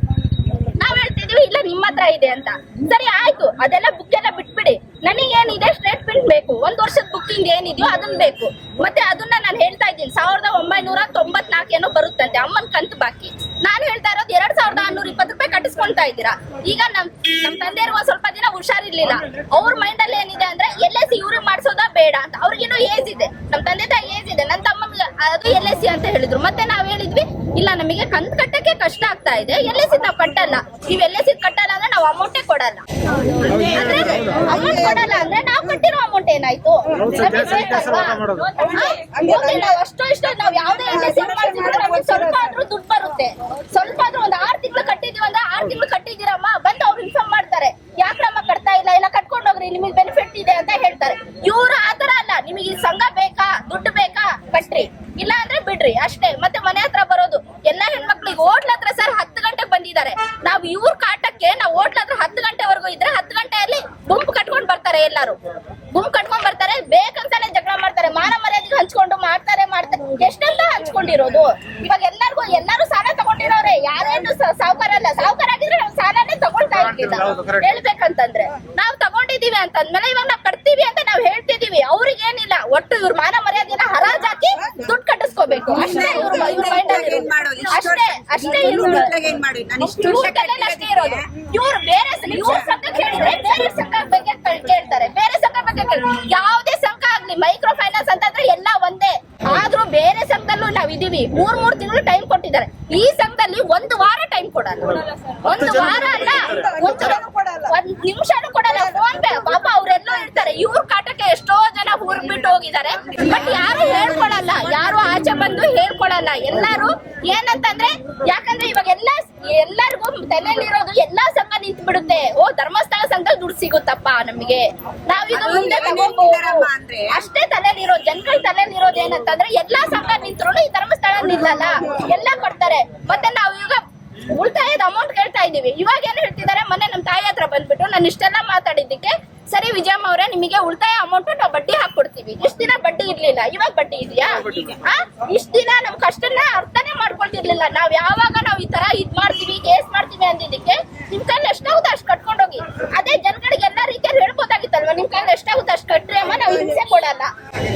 ನಾವ್ ಹೇಳ್ತಿದೀವಿ ಇಲ್ಲ, ನಿಮ್ಮ ಹತ್ರ ಇದೆ ಅಂತ. ಸರಿ, ಆಯ್ತು. ಅದೆಲ್ಲ ಬುಕ್ ಎಲ್ಲ ಬಿಟ್ಬಿಡಿ. ನನಗೇನಿದೆ ಸ್ಟೇಟ್ಮೆಂಟ್ ಬೇಕು. ಒಂದ್ ವರ್ಷದ ಬುಕ್ಕಿಂಗ್ ಏನಿದೆಯೋ ಅದನ್ನ ಬೇಕು. ಮತ್ತೆ ಅದನ್ನ ನಾನು ಹೇಳ್ತಾ ಇದ್ದೀನಿ. ಸಾವಿರದ ಒಂಬೈನೂರ ತೊಂಬತ್ನಾಲ್ಕು ಏನೋ ಬರುತ್ತಂತೆ. ಅಮ್ಮನ್ ಕಂತು ಬಾಕಿ. ನಾನು ಹೇಳ್ತಾ ಇರೋದು ಎರಡ್ ಸಾವಿರದ ಆರ್ನೂರ ಇಪ್ಪತ್ತು ರೂಪಾಯಿ ಕಟ್ಟಿಸ್ಕೊಂತ ಇದ್ದೀರಾ? ಈಗ ನಮ್ ನಮ್ ತಂದೆ ಇರುವ ಸ್ವಲ್ಪ ದಿನ ಹುಷಾರಿರ್ಲಿಲ್ಲ. ಅವ್ರ ಮೈಂಡ್ ಅಲ್ಲಿ ಏನಿದೆ ಅಂದ್ರೆ ಎಲ್ ಇವ್ರಿಗೆ ಮಾಡಿಸೋದ ಬೇಡ ಅಂತ. ಅವ್ರಿಗಿನ್ನೂ ಏಜ್ ಇದೆ. ನಮ್ ತಂದೆ ತಾಯಿ ಏಜ್ ಇದೆ. ಅದು ಎಲ್ ಎಸ್ ಸಿ ಅಂತ ಹೇಳಿದ್ರು. ಮತ್ತೆ ನಾವ್ ಹೇಳಿದ್ವಿ ಇಲ್ಲ ನಮಗೆ ಕಂತ್ ಕಟ್ಟಕ್ಕೆ ಕಷ್ಟ ಆಗ್ತಾ ಇದೆ. ಎಲ್ ಎಸ್ ಸಿ ನಾವ್ ಕಟ್ಟಲ್ಲ. ನೀವ್ ಎಲ್ ಎಸ್ ಸಿ ಕಟ್ಟಲ್ಲ ಅಂದ್ರೆ ನಾವು ಅಮೌಂಟೇ ಕೊಡಲ್ಲ. ಅಮೌಂಟ್ ಕೊಡಲ್ಲ ಅಂದ್ರೆ ನಾವ್ ಕಟ್ಟಿರೋ ಅಮೌಂಟ್ ಏನಾಯ್ತು? ನಾವ್ ಅಷ್ಟೋ ಇಷ್ಟೋ ನಾವ್ ಯಾವ್ದೇ ಎಲ್ ಎಸ್ ಸಿ ಸ್ವಲ್ಪ ಆದ್ರೂ ದುಡ್ಡು ಬರುತ್ತೆ. ಸ್ವಲ್ಪ ಆದ್ರೂ ಒಂದ್ ಆರ್ ತಿಂಗಳು ಕಟ್ಟಿದೀವಿ ಅಂದ್ರೆ ಆರ್ ತಿಂಗಳು ಕಟ್ಟಿದೀರಮ್ಮ ಬಂದು ಅವ್ರು ಇನ್ಫಾರ್ಮ್ ಮಾಡ್ತಾರೆ. ಯಾಕ್ರಮ್ಮ ಕಟ್ತಾ ಇಲ್ಲ? ಇಲ್ಲ ಹೋಗ್ರಿ ನಿಮಗೆ ಬೆನಿಫಿಟ್ ಇದೆ ಅಂತ ಹೇಳ್ತಾರೆ. ಇವ್ರು ಆತರ ಅಲ್ಲ ನಿಮಗೆ ಈ ಸಂಘ ಬೇಕಾ ದುಡ್ಡು ಬೇಕಾ ಕಟ್ರಿ. ಇಲ್ಲ ಅಂದ್ರೆ ಬಿಡ್ರಿ ಅಷ್ಟೇ. ಮತ್ತೆ ಮನೆ ಹತ್ರ ಬರೋದು. ಎಲ್ಲಾ ಹೆಣ್ಮಕ್ಳಿಗೆ ಹೋಟ್ಲ ಹತ್ರ ಸರ್ ಹತ್ತು ಗಂಟೆಗೆ ಬಂದಿದ್ದಾರೆ. ನಾವು ಇವ್ರ ಕಾಟಕ್ಕೆ ನಾವು ಹೋಟ್ಲ ಹತ್ರ ಹತ್ತು ಗಂಟೆವರೆಗೂ ಇದ್ರೆ ಹತ್ತು ಗಂಟೆಯಲ್ಲಿ ಗುಂಪು ಕಟ್ಕೊಂಡ್ ಬರ್ತಾರೆ ಎಲ್ಲಾರು. ಗುಂಪು ಕಟ್ಕೊಂಡ್ ಬರ್ತಾರೆ ಬೇಕಂತಾನೆ ಜಗಳ ಮಾಡ್ತಾರೆ ಮಾನ ಮರ್ಯಾದೆಗೆ ಹಂಚ್ಕೊಂಡು ಮಾಡ್ತಾರೆ ಮಾಡ್ತಾರೆ. ಎಷ್ಟೆಲ್ಲ ಹಂಚ್ಕೊಂಡಿರೋದು? ಇವಾಗ ಎಲ್ಲಾರ್ಗು ಎಲ್ಲಾರು ಸಾಲ ತಗೊಂಡಿರೋರೆ. ಯಾರೇನು ಸಾಹುಕಾರ ಸಾವ್ಕಾರ ಅಲ್ಲ ಸಾವ್ಕಾರ ಆಗಿದ್ರೆ ನಾವು ಸಾಲನೇ ತಗೊಳ್ತಾ ಇರ್ಲಿಲ್ಲ. ಹೇಳ್ಬೇಕಂತಂದ್ರೆ. ನಾವ್ ತಗೊಂಡಿದೀವಿ ಅಂತಂದ್ಮೇಲೆ ಇವಾಗ ನಾವು ಕಟ್ತೀವಿ ಅಂತ ನಾವ್ ಹೇಳ್ತಿದೀವಿ ಅವ್ರಿಗೆ ಏನಿಲ್ಲ ಒಟ್ಟು ಇವ್ರ ಮಾನ ಮರ್ಯಾದೆನ ಹರಾಜ್ ಹಾಕಿ ದುಡ್ಡು ಕಟ್ಟಿಸ್ಕೋಬೇಕು. ಅಷ್ಟೇ ಇವ್ರ ಮೈಂಡ್. ಅಷ್ಟೇ ಅಷ್ಟೇ ಇರೋದು. ಇವ್ರು ಬೇರೆ ಇವ್ರ ಸಂಘ ಕೇಳಿದ್ರೆ ಬೇರೆ ಸಂಘ ಬಗ್ಗೆ ಕೇಳ್- ಕೇಳ್ತಾರೆ. ಬೇರೆ ಸಂಘ ಬಗ್ಗೆ ಯಾವುದೇ ಸಂಘ ಆಗ್ಲಿ ಮೈಕ್ರೋ ಫೈನಾನ್ಸ್ ಅಂತಂದ್ರೆ ಎಲ್ಲ ಒಂದೇ. ಆದ್ರೂ ಬೇರೆ ಸಂಘದಲ್ಲೂ ನಾವ್ ಇದೀವಿ. ಮೂರ್ ಮೂರ್ ತಿಂಗಳು ಟೈಮ್ ಕೊಟ್ಟಿದ್ದಾರೆ. ಈ ಸಂಘದಲ್ಲಿ ಒಂದು ವಾರ ಟೈಮ್ ಕೊಡಲ್ಲ. ಒಂದು ವಾರ ಅಲ್ಲ ಒಂದು ಒಂದ್ ನಿಮಿಷನೂ ಕೊಡಲ್ಲ. ಫೋನ್ ಪೇ ಪಾಪ ಅವ್ರೆಲ್ಲೋ ಇರ್ತಾರೆ. ಇವ್ರ ಕಾಟಕ್ಕೆ ಎಷ್ಟೋ ಜನ ಊರ್ ಬಿಟ್ಟು ಹೋಗಿದ್ದಾರೆ. ಬಟ್ ಯಾರು ಹೇಳ್ಕೊಳಲ್ಲ. ಯಾರು ಆಚೆ ಬಂದು ಹೇಳ್ಕೊಳಲ್ಲ. ಎಲ್ಲಾರು ಏನಂತಂದ್ರೆ ಯಾಕಂದ್ರೆ ಇವಾಗ ಎಲ್ಲ ಎಲ್ಲರಿಗೂ ತಲೆಯಲ್ಲಿರೋದು ಎಲ್ಲಾ ಸಂಘ ನಿಂತು ಬಿಡುತ್ತೆ ಓ ಧರ್ಮಸ್ಥಳ ಸಂಘ ದುಡ್ಡು ಸಿಗುತ್ತಪ್ಪ ನಮಗೆ. ನಾವಿದು ಮುಂದೆ ತಗೋಬಹುದು ಅಷ್ಟೇ ತಲೆಯಲ್ಲಿರೋ ಜನಗಳ ತಲೆಯಲ್ಲಿರೋದು ಏನಂತಂದ್ರೆ ಎಲ್ಲಾ ಸಂಘ ನಿಂತ್ರು ಈ ಧರ್ಮಸ್ಥಳ ನಿಲ್ಲಲ್ಲ ಎಲ್ಲ ಕೊಡ್ತಾರೆ. ಮತ್ತೆ ನಾವು ಈಗ ಉಳಿತಾಯದ ಅಮೌಂಟ್ ಕೇಳ್ತಾ ಇದೀವಿ ಇವಾಗ ಏನು ಹೇಳ್ತಿದ್ದಾರೆ? ಮೊನ್ನೆ ನಮ್ಮ ತಾಯಿ ಹತ್ರ ಬಂದ್ಬಿಟ್ಟು ನಾನು ಇಷ್ಟೆಲ್ಲ ಮಾತಾಡಿದ್ದಕ್ಕೆ ಸರಿ ವಿಜಯಮ್ಮ ಅವ್ರೆ ನಿಮಗೆ ಉಳಿತಾಯ ಅಮೌಂಟ್ ನಾವು ಬಡ್ಡಿ ಹಾಕೊಡ್ತೀವಿ ಇಷ್ಟ ದಿನ ಬಡ್ಡಿ ಇರ್ಲಿಲ್ಲ. ಇವಾಗ ಬಡ್ಡಿ ಇದೆಯಾ? ಆ? ಇಷ್ಟ ದಿನ ನಮ್ ಕಷ್ಟನ ಅರ್ಥನೇ ಮಾಡ್ಕೊಳ್ತಿರ್ಲಿಲ್ಲ. ನಾವ್ ಯಾವಾಗ ನಾವ್ ಈ ತರ ಇದ್ ಮಾಡ್ತೀವಿ ಕೇಸ್ ಮಾಡ್ತೀವಿ ಅಂದಿದ್ದಕ್ಕೆ ನಿಮ್ ಕೈಲಿ ಎಷ್ಟಾಗುತ್ತೆ ಅಷ್ಟು ಕಟ್ಕೊಂಡೋಗಿ. ಅದೇ ಜನಗಳಿಗೆ ಎಲ್ಲಾ ರೀತಿಯಲ್ಲಿ ಹೇಳ್ಬೋದಾಗಿತ್ತಲ್ವಾ? ನಿಮ್ ಕೈಲಿ ಎಷ್ಟಾಗುತ್ತೆ ಅಷ್ಟು ಕಟ್ರಿ ಅಮ್ಮ ನಾವು ಹಿಂಸೆ ಕೊಡಲ್ಲ.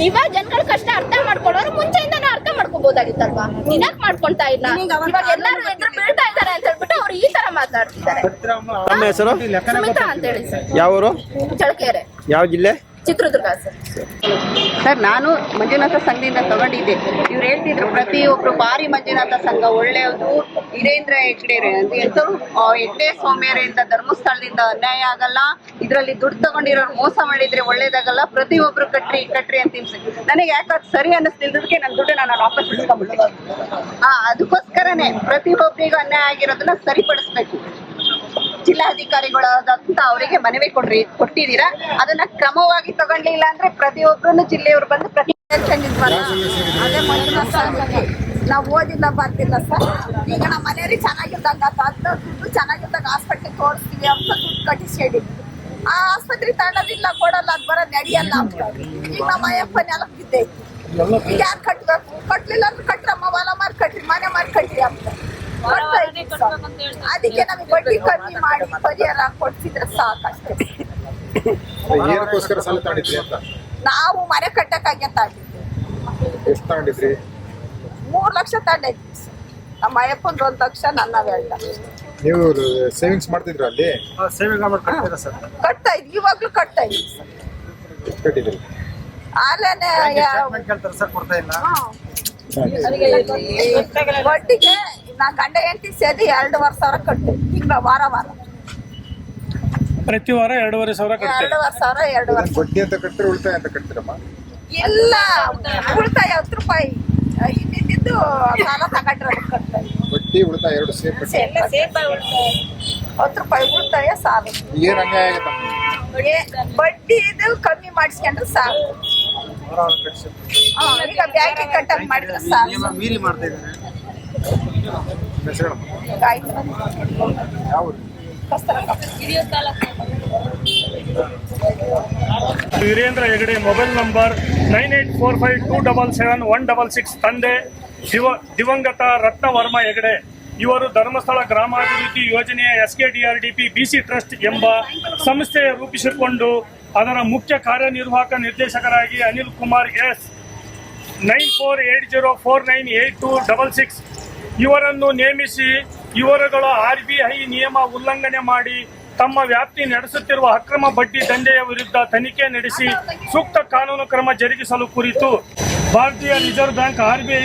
ಇವಾಗ ಜನಗಳ ಕಷ್ಟ ಅರ್ಥ ಮಾಡ್ಕೊಳ್ಳೋರು ಮುಂಚೆಯಿಂದಾನು ಅರ್ಥ ಮಾಡ್ಕೋಬಹುದಾಗಿತ್ತಲ್ವಾ ನಿನಕ್ ಮಾಡ್ಕೊಳ್ತಾ ಇಲ್ಲ? ಇವಾಗ ಎಲ್ಲಾರು ಎದುರು ಬೀಳ್ತಾ ಇದಾರೆ ಅಂತ ಹೇಳ್ಬಿಟ್ಟು ಅವ್ರು ಈ ತರ ಮಾತಾಡ್ತಿದ್ದಾರೆ. ನಮ್ಮ ಹೆಸರು? ಸುಮಿತ್ರಾ ಅಂತ ಹೇಳಿ ಸರ್. ಯಾವ ಊರು ಚಳಕೆರೆ ಯಾವ ಜಿಲ್ಲೆ? ಚಿತ್ರದುರ್ಗ ಸರ್. ಸರ್ ನಾನು ಮಂಜುನಾಥ ಸಂಘದಿಂದ ತಗೊಂಡಿದ್ದೆ. ಇವ್ರು ಹೇಳ್ತಿದ್ರು ಪ್ರತಿಯೊಬ್ರು ಬಾರಿ ಮಂಜುನಾಥ ಸಂಘ ಒಳ್ಳೆಯದು ವೀರೇಂದ್ರ ಹೆಗ್ಡೆ ಎಂತರು ಹೆಗ್ಡೆ ಸ್ವಾಮಿಯರಿಂದ ಧರ್ಮಸ್ಥಳದಿಂದ ಅನ್ಯಾಯ ಆಗಲ್ಲ ಇದರಲ್ಲಿ ದುಡ್ಡು ತಗೊಂಡಿರೋರು ಮೋಸ ಮಾಡಿದ್ರೆ ಒಳ್ಳೇದಾಗಲ್ಲ ಪ್ರತಿಯೊಬ್ರು ಕಟ್ರಿ ಕಟ್ರಿ ಅಂತ ಹಿಂಸೆ. ನನಗೆ ಯಾಕೆ ಅದು ಸರಿ ಅನ್ನಿಸ್ತಿಲ್ದಕ್ಕೆ ನನ್ನ ದುಡ್ಡು ನಾನು ವಾಪಸ್ ಇಸ್ಕೊಂಡ್ಬಿಟ್ಟೆ. ಹಾ ಅದಕ್ಕೋಸ್ಕರನೇ ಪ್ರತಿಯೊಬ್ಬರಿಗೂ ಅನ್ಯಾಯ ಆಗಿರೋದನ್ನ ಸರಿಪಡಿಸ್ಬೇಕು. ಜಿಲ್ಲಾಧಿಕಾರಿಗಳಾದಂತ ಅವರಿಗೆ ಮನವಿ ಕೊಡ್ರಿ, ಕೊಟ್ಟಿದ್ದೀರಾ? ಅದನ್ನ ಕ್ರಮವಾಗಿ ತಗೊಂಡಿಲ್ಲ ಅಂದ್ರೆ ಪ್ರತಿಯೊಬ್ಬರನ್ನು ಜಿಲ್ಲೆಯವರು ಬಂದು ಪ್ರತಿ. ನಾವು ಓದಿಲ್ಲ, ಬರ್ತಿಲ್ಲ ಸರ್ ಈಗ ನಮ್ಮ ಮನೆಯವ್ರಿಗೆ ಚೆನ್ನಾಗಿದ್ದಾಗ ದುಡ್ಡು ಚೆನ್ನಾಗಿದ್ದಾಗ ಆಸ್ಪತ್ರೆ ತೋರಿಸ್ತೀವಿ ಅಂತ ದುಡ್ಡು ಕಟ್ಟಿಸಿ ಆ ಆಸ್ಪತ್ರೆ ತಗೊಳ್ಳೋದಿಲ್ಲ ಕೊಡಲ್ಲ, ಅದ್ ಬರೋ ನಡೆಯಲ್ಲ ಈಗ ನಮ್ಮ ಅಯ್ಯಪ್ಪ ನೆಲಕ್ ಬಿದ್ದೈತಿ. ಯಾರು ಕಟ್ಬೇಕು? ಕಟ್ಲಿಲ್ಲ ಅಂದ್ರೆ ಕಟ್ಟ್ರಮ್ಮ ಹೊಲ ಮಾರ್ ಮನೆ ಮಾರ್ ಕಟ್ರಿ ಅಂತ. ಕೊಡ್ತಾ ಇದೀವಿ ಸರ್. ಅದಕ್ಕೆ ನಮಗೆ ಬಡ್ಡಿ ಕಮ್ಮಿ ಮಾಡಿ ಪರಿಹಾರ ಕೊಡ್ತಿದ್ರೆ ಸಾಕಷ್ಟೇ. ಏನಕ್ಕೋಸ್ಕರ ಸಾಲ ತಗೊಂಡಿದ್ರಿ ಅಂತ? ನಾವು ಮನೆ ಕಟ್ಟಕ್ಕಾಗಿ ಅಂತ ಆಗಿದ್ವಿ ಎಷ್ಟು ತಗೊಂಡಿದ್ರಿ ಮೂರ್ ಲಕ್ಷ ತಾಂಡಿದ್ವಿ ಸರ್. ನಮ್ಮ ಅಯ್ಯಪ್ಪಂದು ಒಂದ್ ಲಕ್ಷ ನನ್ನ ಎರಡು ಲಕ್ಷ. ನೀವು ಸೇವಿಂಗ್ಸ್ ಮಾಡ್ತಿದ್ರ ಅಲ್ಲಿ? ಸೇವಿಂಗ್ ಅಮೌಂಟ್ ಕಟ್ತೀರಾ ಸರ್? ಕಟ್ತಾ ಇದ್ವಿ ಇವಾಗ್ಲೂ ಕಟ್ತಾ ಇದ್ವಿ ಸರ್. ಎಷ್ಟು ಕಟ್ಟಿದ್ರಿ ಆಲೇನೆ ಸ್ಟೇಟ್ಮೆಂಟ್ ಕೇಳ್ತಾರೆ ಸರ್ ಕೊಡ್ತಾ ಇಲ್ಲ? ಒಟ್ಟಿಗೆ ನಾ ಗಂಡ ಹೆಂಡತಿ ಸೇರಿ ಎರಡೂವರೆ ಸಾವಿರ ಕಟ್ಟು. ತಿಂಗಳ ವಾರ ವಾರ. ಪ್ರತಿ ವಾರ ಎರಡೂವರೆ ಸಾವಿರ ಕಟ್ತೇವೆ ಎರಡೂವರೆ ಸಾವಿರ ಎರಡೂವರೆ. ಬಡ್ಡಿ ಅಂತ ಕಟ್ತೀರ ಉಳಿತಾಯ ಅಂತ ಕಟ್ತೀರಮ್ಮ? ಎಲ್ಲ ಉಳಿತಾಯ ಹತ್ತು ರೂಪಾಯಿ. ಇನ್ನಿದ್ದು ಸಾಲ ತಗೊಂಡ್ರೆ ಅದಕ್ಕೆ ಕಟ್ತಾ ಬಡ್ಡಿ ಉಳಿತಾಯ ಎರಡು ಸೇರ್ ಕಟ್ಟಿ ಹತ್ತು ರೂಪಾಯಿ ಉಳಿತಾಯ ಸಾಲ. ಏನ್ ಅನ್ಯಾಯ ಏ, ಬಡ್ಡಿ ಇದು ಕಮ್ಮಿ ಮಾಡಿಸ್ಕೊಂಡ್ರೆ ಸಾಕು. ಈಗ ಬ್ಯಾಂಕಿಗೆ ಕಟ್ಟಂಗ್ ಮಾಡಿದ್ರೆ ಸಾಕು. ಮೀರಿ ಮಾಡ್ತಾ ಇದ್ದಾರೆ. Veerendra Hegde mobile number nine eight four five two double seven one double six ತಂದೆ ದಿವ ದಿವಂಗತ ರತ್ನವರ್ಮ ಹೆಗಡೆ. ಇವರು ಧರ್ಮಸ್ಥಳ ಗ್ರಾಮಾಭಿವೃದ್ಧಿ ಯೋಜನೆಯ S K D R D P BC trust ಎಂಬ ಸಂಸ್ಥೆ ರೂಪಿಸಿಕೊಂಡು ಅದರ ಮುಖ್ಯ ಕಾರ್ಯನಿರ್ವಾಹಕ ನಿರ್ದೇಶಕರಾಗಿ Anil Kumar S. Nine four eight zero four nine eight two double six ಇವರನ್ನು ನೇಮಿಸಿ ಇವರುಗಳು ಆರ್ ಬಿ ಐ ನಿಯಮ ಉಲ್ಲಂಘನೆ ಮಾಡಿ ತಮ್ಮ ವ್ಯಾಪ್ತಿ ನಡೆಸುತ್ತಿರುವ ಅಕ್ರಮ ಬಡ್ಡಿ ದಂಧೆಯ ವಿರುದ್ಧ ತನಿಖೆ ನಡೆಸಿ ಸೂಕ್ತ ಕಾನೂನು ಕ್ರಮ ಜರುಗಿಸಲು ಕುರಿತು ಭಾರತೀಯ ರಿಸರ್ವ್ ಬ್ಯಾಂಕ್ ಆರ್ಬಿಐ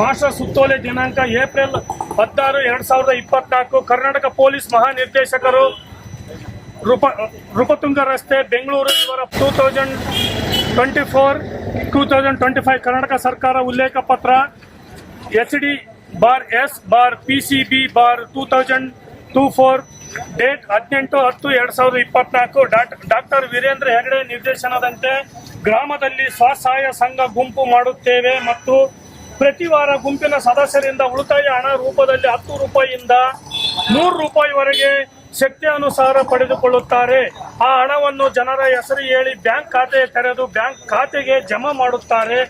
ಮಾಸ್ಟರ್ ಸುತ್ತೋಲೆ ದಿನಾಂಕ ಏಪ್ರಿಲ್ ಹದಿನಾರು, ಎರಡ್ ಸಾವಿರದ ಇಪ್ಪತ್ನಾಲ್ಕು. ಕರ್ನಾಟಕ ಪೊಲೀಸ್ ಮಹಾನಿರ್ದೇಶಕರು ರೂಪ, ರೂಪತುಂಗ ರಸ್ತೆ ಬೆಂಗಳೂರು ಇವರ two thousand twenty four, two thousand twenty five Karnataka ಸರ್ಕಾರ ಉಲ್ಲೇಖ ಪತ್ರ H D bar S, bar P C B bar two thousand two four date ಹದಿನೆಂಟು ಹತ್ತು ಎರಡು ಸಾವಿರದ ಇಪ್ಪತ್ನಾಲ್ಕು. ಡಾಕ್ಟರ್ ವೀರೇಂದ್ರ ಹೆಗಡೆ ನಿರ್ದೇಶನದಂತೆ ಗ್ರಾಮದಲ್ಲಿ ಸ್ವಸಹಾಯ ಸಂಘ ಗುಂಪು ಮಾಡುತ್ತೇವೆ ಮತ್ತು ಪ್ರತಿ ವಾರ ಗುಂಪಿನ ಸದಸ್ಯರಿಂದ ಉಳಿತಾಯ ಹಣ ರೂಪದಲ್ಲಿ ಹತ್ತು ರೂಪಾಯಿಯಿಂದ ನೂರು ರೂಪಾಯಿವರೆಗೆ ಶಕ್ತಿ ಅನುಸಾರ ಪಡೆದುಕೊಳ್ಳುತ್ತಾರೆ. ಆ ಹಣವನ್ನು ಜನರ ಹೆಸರು ಹೇಳಿ ಬ್ಯಾಂಕ್ ಖಾತೆ ತೆರೆದು ಬ್ಯಾಂಕ್ ಖಾತೆಗೆ ಜಮಾ ಮಾಡುತ್ತಾರೆ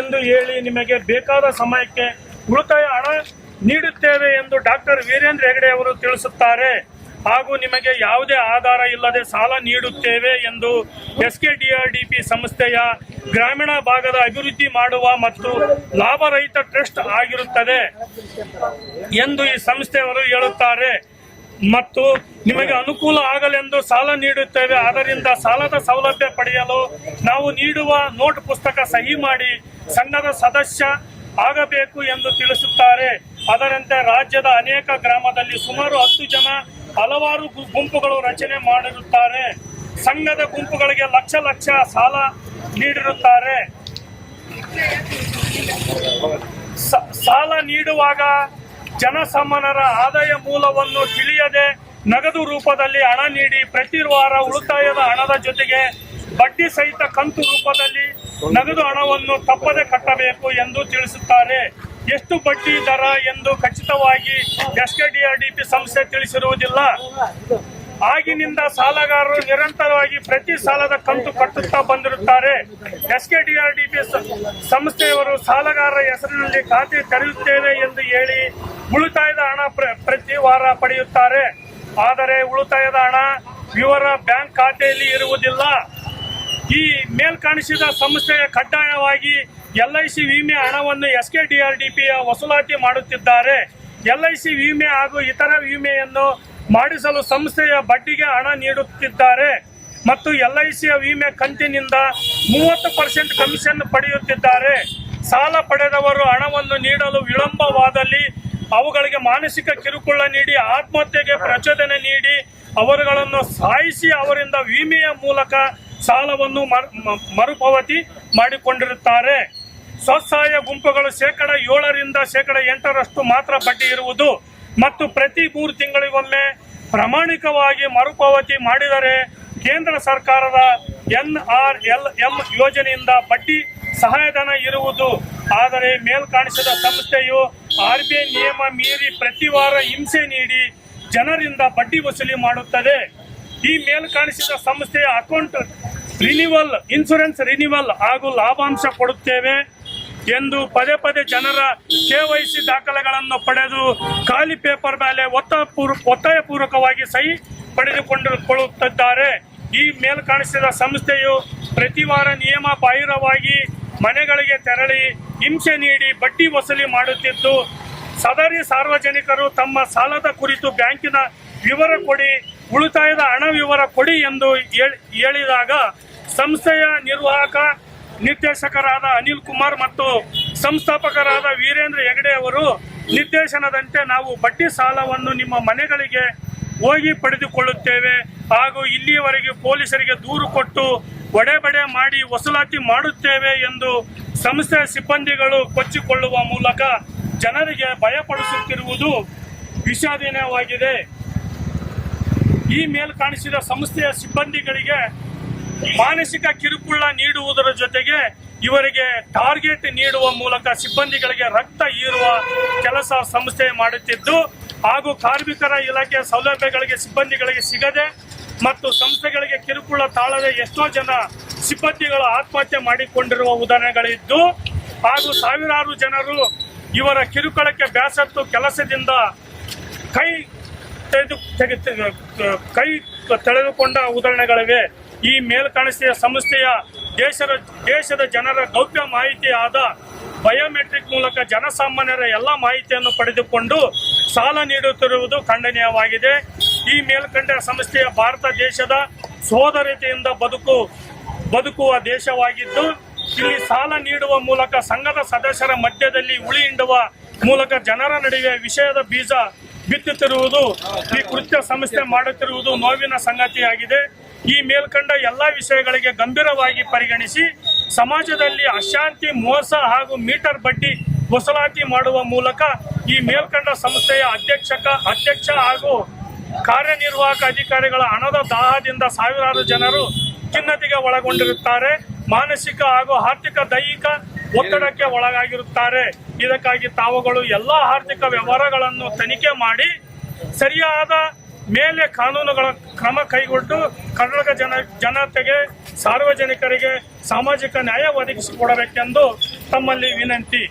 ಎಂದು ಹೇಳಿ ನಿಮಗೆ ಬೇಕಾದ ಸಮಯಕ್ಕೆ ಉಳಿತಾಯ ಹಣ ನೀಡುತ್ತೇವೆ ಎಂದು ಡಾಕ್ಟರ್ ವೀರೇಂದ್ರ ಹೆಗಡೆ ಅವರು ತಿಳಿಸುತ್ತಾರೆ. ಹಾಗೂ ನಿಮಗೆ ಯಾವುದೇ ಆಧಾರ ಇಲ್ಲದೆ ಸಾಲ ನೀಡುತ್ತೇವೆ ಎಂದು ಎಸ್ ಕೆ ಸಂಸ್ಥೆಯ ಗ್ರಾಮೀಣ ಭಾಗದ ಅಭಿವೃದ್ಧಿ ಮಾಡುವ ಮತ್ತು ಲಾಭರಹಿತ ಟ್ರಸ್ಟ್ ಆಗಿರುತ್ತದೆ ಎಂದು ಈ ಸಂಸ್ಥೆಯವರು ಹೇಳುತ್ತಾರೆ. ಮತ್ತು ನಿಮಗೆ ಅನುಕೂಲ ಆಗಲೆಂದು ಸಾಲ ನೀಡುತ್ತೇವೆ. ಆದ್ದರಿಂದ ಸಾಲದ ಸೌಲಭ್ಯ ಪಡೆಯಲು ನಾವು ನೀಡುವ ನೋಟ್ ಪುಸ್ತಕ ಸಹಿ ಮಾಡಿ, ಸಂಘದ ಸದಸ್ಯ ಆಗಬೇಕು ಎಂದು ತಿಳಿಸುತ್ತಾರೆ. ಅದರಂತೆ ರಾಜ್ಯದ ಅನೇಕ ಗ್ರಾಮದಲ್ಲಿ ಸುಮಾರು ಹತ್ತು ಜನ ಹಲವಾರು ಗುಂಪುಗಳು ರಚನೆ ಮಾಡಿರುತ್ತಾರೆ. ಸಂಘದ ಗುಂಪುಗಳಿಗೆ ಲಕ್ಷ ಲಕ್ಷ ಸಾಲ ನೀಡಿರುತ್ತಾರೆ. ಸಾಲ ನೀಡುವಾಗ ಜನಸಾಮಾನ್ಯರ ಆದಾಯ ಮೂಲವನ್ನು ತಿಳಿಯದೆ ನಗದು ರೂಪದಲ್ಲಿ ಹಣ ನೀಡಿ ಪ್ರತಿ ವಾರ ಉಳಿತಾಯದ ಹಣದ ಜೊತೆಗೆ ಬಡ್ಡಿ ಸಹಿತ ಕಂತು ರೂಪದಲ್ಲಿ ನಗದು ಹಣವನ್ನು ತಪ್ಪದೆ ಕಟ್ಟಬೇಕು ಎಂದು ತಿಳಿಸುತ್ತಾರೆ. ಎಷ್ಟು ಬಡ್ಡಿ ದರ ಎಂದು ಖಚಿತವಾಗಿ ಎಸ್ಕೆಡಿಆರ್ಡಿಪಿ ಸಂಸ್ಥೆ ತಿಳಿಸಿರುವುದಿಲ್ಲ. ಆಗಿನಿಂದ ಸಾಲಗಾರರು ನಿರಂತರವಾಗಿ ಪ್ರತಿ ಸಾಲದ ಕಂತು ಕಟ್ಟುತ್ತಾ ಬಂದಿರುತ್ತಾರೆ. ಎಸ್ಕೆಡಿಆರ್ಡಿಪಿ ಸಂಸ್ಥೆಯವರು ಸಾಲಗಾರರ ಹೆಸರಿನಲ್ಲಿ ಖಾತೆ ತೆರೆಯುತ್ತೇವೆ ಎಂದು ಹೇಳಿ ಉಳಿತಾಯದ ಹಣ ಪ್ರ- ಪ್ರತಿ ವಾರ ಪಡೆಯುತ್ತಾರೆ. ಆದರೆ ಉಳಿತಾಯದ ಹಣ ಇವರ ಬ್ಯಾಂಕ್ ಖಾತೆಯಲ್ಲಿ ಇರುವುದಿಲ್ಲ. ಈ ಮೇಲ್ಕಾಣಿಸಿದ ಸಂಸ್ಥೆಯ ಕಡ್ಡಾಯವಾಗಿ ಎಲ್ ಐ ಸಿ ವಿಮೆ ಹಣವನ್ನು S K D R D ಪಿಯ ವಸೂಲಾತಿ ಮಾಡುತ್ತಿದ್ದಾರೆ. ಎಲ್ ಐ ಸಿ ವಿಮೆ ಹಾಗೂ ಇತರ ವಿಮೆಯನ್ನು ಮಾಡಿಸಲು ಸಂಸ್ಥೆಯ ಬಡ್ಡಿಗೆ ಹಣ ನೀಡುತ್ತಿದ್ದಾರೆ. ಮತ್ತು ಎಲ್ ಐ ಸಿಯ ವಿಮೆ ಕಂತಿನಿಂದ ಮೂವತ್ತು ಪರ್ಸೆಂಟ್ ಕಮಿಷನ್ ಪಡೆಯುತ್ತಿದ್ದಾರೆ. ಸಾಲ ಪಡೆದವರು ಹಣವನ್ನು ನೀಡಲು ವಿಳಂಬವಾದಲ್ಲಿ ಅವುಗಳಿಗೆ ಮಾನಸಿಕ ಕಿರುಕುಳ ನೀಡಿ ಆತ್ಮಹತ್ಯೆಗೆ ಪ್ರಚೋದನೆ ನೀಡಿ ಅವರುಗಳನ್ನು ಸಾಯಿಸಿ ಅವರಿಂದ ವಿಮೆಯ ಮೂಲಕ ಸಾಲವನ್ನು ಮರು- ಮರುಪಾವತಿ ಮಾಡಿಕೊಂಡಿರುತ್ತಾರೆ. ಸ್ವಸಹಾಯ ಗುಂಪುಗಳು ಶೇಕಡ ಏಳರಿಂದ ಶೇಕಡ ಎಂಟರಷ್ಟು ಮಾತ್ರ ಬಡ್ಡಿ ಇರುವುದು ಮತ್ತು ಪ್ರತಿ ಮೂರು ತಿಂಗಳಿಗೊಮ್ಮೆ ಪ್ರಾಮಾಣಿಕವಾಗಿ ಮರುಪಾವತಿ ಮಾಡಿದರೆ ಕೇಂದ್ರ ಸರ್ಕಾರದ ಎನ್ ಆರ್ ಎಲ್ ಎಂ ಯೋಜನೆಯಿಂದ ಬಡ್ಡಿ ಸಹಾಯಧನ ಇರುವುದು. ಆದರೆ ಮೇಲ್ಕಾಣಿಸಿದ ಸಂಸ್ಥೆಯು ಆರ್ ಬಿ ಐ ನಿಯಮ ಮೀರಿ ಪ್ರತಿ ವಾರ ಹಿಂಸೆ ನೀಡಿ ಜನರಿಂದ ಬಡ್ಡಿ ವಸೂಲಿ ಮಾಡುತ್ತದೆ. ಈ ಮೇಲ್ಕಾಣಿಸಿದ ಸಂಸ್ಥೆಯ ಅಕೌಂಟ್ ರಿನಿವಲ್ ಇನ್ಸೂರೆನ್ಸ್ ರಿನಿವಲ್ ಹಾಗೂ ಲಾಭಾಂಶ ಕೊಡುತ್ತೇವೆ ಎಂದು ಪದೇ ಪದೇ ಜನರ ಕೆವೈಸಿ ದಾಖಲೆಗಳನ್ನು ಪಡೆದು ಖಾಲಿ ಪೇಪರ್ ಮೇಲೆ ಒತ್ತಾಯ ಒತ್ತಾಯಪೂರ್ವಕವಾಗಿ ಸಹಿ ಪಡೆದುಕೊಂಡುಕೊಳ್ಳುತ್ತಿದ್ದಾರೆ ಈ ಮೇಲ್ಕಾಣಿಸಿದ ಸಂಸ್ಥೆಯು ಪ್ರತಿ ವಾರ ನಿಯಮ ಬಾಹಿರವಾಗಿ ಮನೆಗಳಿಗೆ ತೆರಳಿ ಹಿಂಸೆ ನೀಡಿ ಬಡ್ಡಿ ವಸೂಲಿ ಮಾಡುತ್ತಿದ್ದು ಸದರಿ ಸಾರ್ವಜನಿಕರು ತಮ್ಮ ಸಾಲದ ಕುರಿತು ಬ್ಯಾಂಕಿನ ವಿವರ ಕೊಡಿ, ಉಳಿತಾಯದ ಹಣ ವಿವರ ಕೊಡಿ ಎಂದು ಹೇಳ್- ಹೇಳಿದಾಗ ಸಂಸ್ಥೆಯ ನಿರ್ವಾಹಕ ನಿರ್ದೇಶಕರಾದ ಅನಿಲ್ ಕುಮಾರ್ ಮತ್ತು ಸಂಸ್ಥಾಪಕರಾದ ವೀರೇಂದ್ರ ಹೆಗಡೆ ಅವರು ನಿರ್ದೇಶನದಂತೆ ನಾವು ಬಡ್ಡಿ ಸಾಲವನ್ನು ನಿಮ್ಮ ಮನೆಗಳಿಗೆ ಹೋಗಿ ಪಡೆದುಕೊಳ್ಳುತ್ತೇವೆ ಹಾಗೂ ಇಲ್ಲಿಯವರೆಗೆ ಪೊಲೀಸರಿಗೆ ದೂರು ಕೊಟ್ಟು ಒಡೆಬಡೆ ಮಾಡಿ ವಸೂಲಾತಿ ಮಾಡುತ್ತೇವೆ ಎಂದು ಸಂಸ್ಥೆಯ ಸಿಬ್ಬಂದಿಗಳು ಕೊಚ್ಚಿಕೊಳ್ಳುವ ಮೂಲಕ ಜನರಿಗೆ ಭಯಪಡಿಸುತ್ತಿರುವುದು ವಿಷಾದೀನವಾಗಿದೆ ಈ ಮೇಲ್ ಕಾಣಿಸಿದ ಸಂಸ್ಥೆಯ ಸಿಬ್ಬಂದಿಗಳಿಗೆ ಮಾನಸಿಕ ಕಿರುಕುಳ ನೀಡುವುದರ ಜೊತೆಗೆ ಇವರಿಗೆ ಟಾರ್ಗೆಟ್ ನೀಡುವ ಮೂಲಕ ಸಿಬ್ಬಂದಿಗಳಿಗೆ ರಕ್ತ ಹೀರುವ ಕೆಲಸ ಸಂಸ್ಥೆ ಮಾಡುತ್ತಿದ್ದು, ಹಾಗೂ ಕಾರ್ಮಿಕರ ಇಲಾಖೆಯ ಸೌಲಭ್ಯಗಳಿಗೆ ಸಿಬ್ಬಂದಿಗಳಿಗೆ ಸಿಗದೆ ಮತ್ತು ಸಂಸ್ಥೆಗಳಿಗೆ ಕಿರುಕುಳ ತಾಳದೆ ಎಷ್ಟೋ ಜನ ಸಿಬ್ಬಂದಿಗಳು ಆತ್ಮಹತ್ಯೆ ಮಾಡಿಕೊಂಡಿರುವ ಉದಾಹರಣೆಗಳಿದ್ದು, ಹಾಗೂ ಸಾವಿರಾರು ಜನರು ಇವರ ಕಿರುಕುಳಕ್ಕೆ ಬ್ಯಾಸತ್ತು ಕೆಲಸದಿಂದ ಕೈ ತೆಗೆದು ತೆಗೆ ಕೈ ತೆಳೆದುಕೊಂಡ ಉದಾಹರಣೆಗಳಿವೆ. ಈ ಮೇಲ್ಕಾಣಿಸಿದ ಸಂಸ್ಥೆಯ ದೇಶದ ದೇಶದ ಜನರ ಗೌಪ್ಯ ಮಾಹಿತಿ ಆದ ಬಯೋಮೆಟ್ರಿಕ್ ಮೂಲಕ ಜನಸಾಮಾನ್ಯರ ಎಲ್ಲ ಮಾಹಿತಿಯನ್ನು ಪಡೆದುಕೊಂಡು ಸಾಲ ನೀಡುತ್ತಿರುವುದು ಖಂಡನೀಯವಾಗಿದೆ. ಈ ಮೇಲ್ಕಂಡ ಸಂಸ್ಥೆಯ ಭಾರತ ದೇಶದ ಸೋದರತೆಯಿಂದ ಬದುಕು ಬದುಕುವ ದೇಶವಾಗಿದ್ದು ಇಲ್ಲಿ ಸಾಲ ನೀಡುವ ಮೂಲಕ ಸಂಘದ ಸದಸ್ಯರ ಮಧ್ಯದಲ್ಲಿ ಉಳಿ ಹಿಂಡುವ ಮೂಲಕ ಜನರ ನಡುವೆ ವಿಷಯದ ಬೀಜ ಬಿತ್ತುತ್ತಿರುವುದು ಈ ಕೃತ್ಯ ಸಂಸ್ಥೆ ಮಾಡುತ್ತಿರುವುದು ನೋವಿನ ಸಂಗತಿಯಾಗಿದೆ. ಈ ಮೇಲ್ಕಂಡ ಎಲ್ಲ ವಿಷಯಗಳಿಗೆ ಗಂಭೀರವಾಗಿ ಪರಿಗಣಿಸಿ ಸಮಾಜದಲ್ಲಿ ಅಶಾಂತಿ, ಮೋಸ ಹಾಗೂ ಮೀಟರ್ ಬಡ್ಡಿ ವಸೂಲಾತಿ ಮಾಡುವ ಮೂಲಕ ಈ ಮೇಲ್ಕಂಡ ಸಂಸ್ಥೆಯ ಅಧ್ಯಕ್ಷಕ, ಅಧ್ಯಕ್ಷ ಹಾಗೂ ಕಾರ್ಯನಿರ್ವಾಹಕ ಅಧಿಕಾರಿಗಳ ಹಣದ ದಾಹದಿಂದ ಸಾವಿರಾರು ಜನರು ಖಿನ್ನತೆಗೆ ಒಳಗೊಂಡಿರುತ್ತಾರೆ. ಮಾನಸಿಕ ಹಾಗೂ ಆರ್ಥಿಕ ದೈಹಿಕ ಒತ್ತಡಕ್ಕೆ ಒಳಗಾಗಿರುತ್ತಾರೆ. ಇದಕ್ಕಾಗಿ ತಾವುಗಳು ಎಲ್ಲ ಆರ್ಥಿಕ ವ್ಯವಹಾರಗಳನ್ನು ತನಿಖೆ ಮಾಡಿ ಸರಿಯಾದ ಮೇಲೆ ಕಾನೂನುಗಳ ಕ್ರಮ ಕೈಗೊಂಡು ಕರ್ನಾಟಕ ಜನ ಜನತೆಗೆ, ಸಾರ್ವಜನಿಕರಿಗೆ ಸಾಮಾಜಿಕ ನ್ಯಾಯ ಒದಗಿಸಿಕೊಡಬೇಕೆಂದು ತಮ್ಮಲ್ಲಿ ವಿನಂತಿ.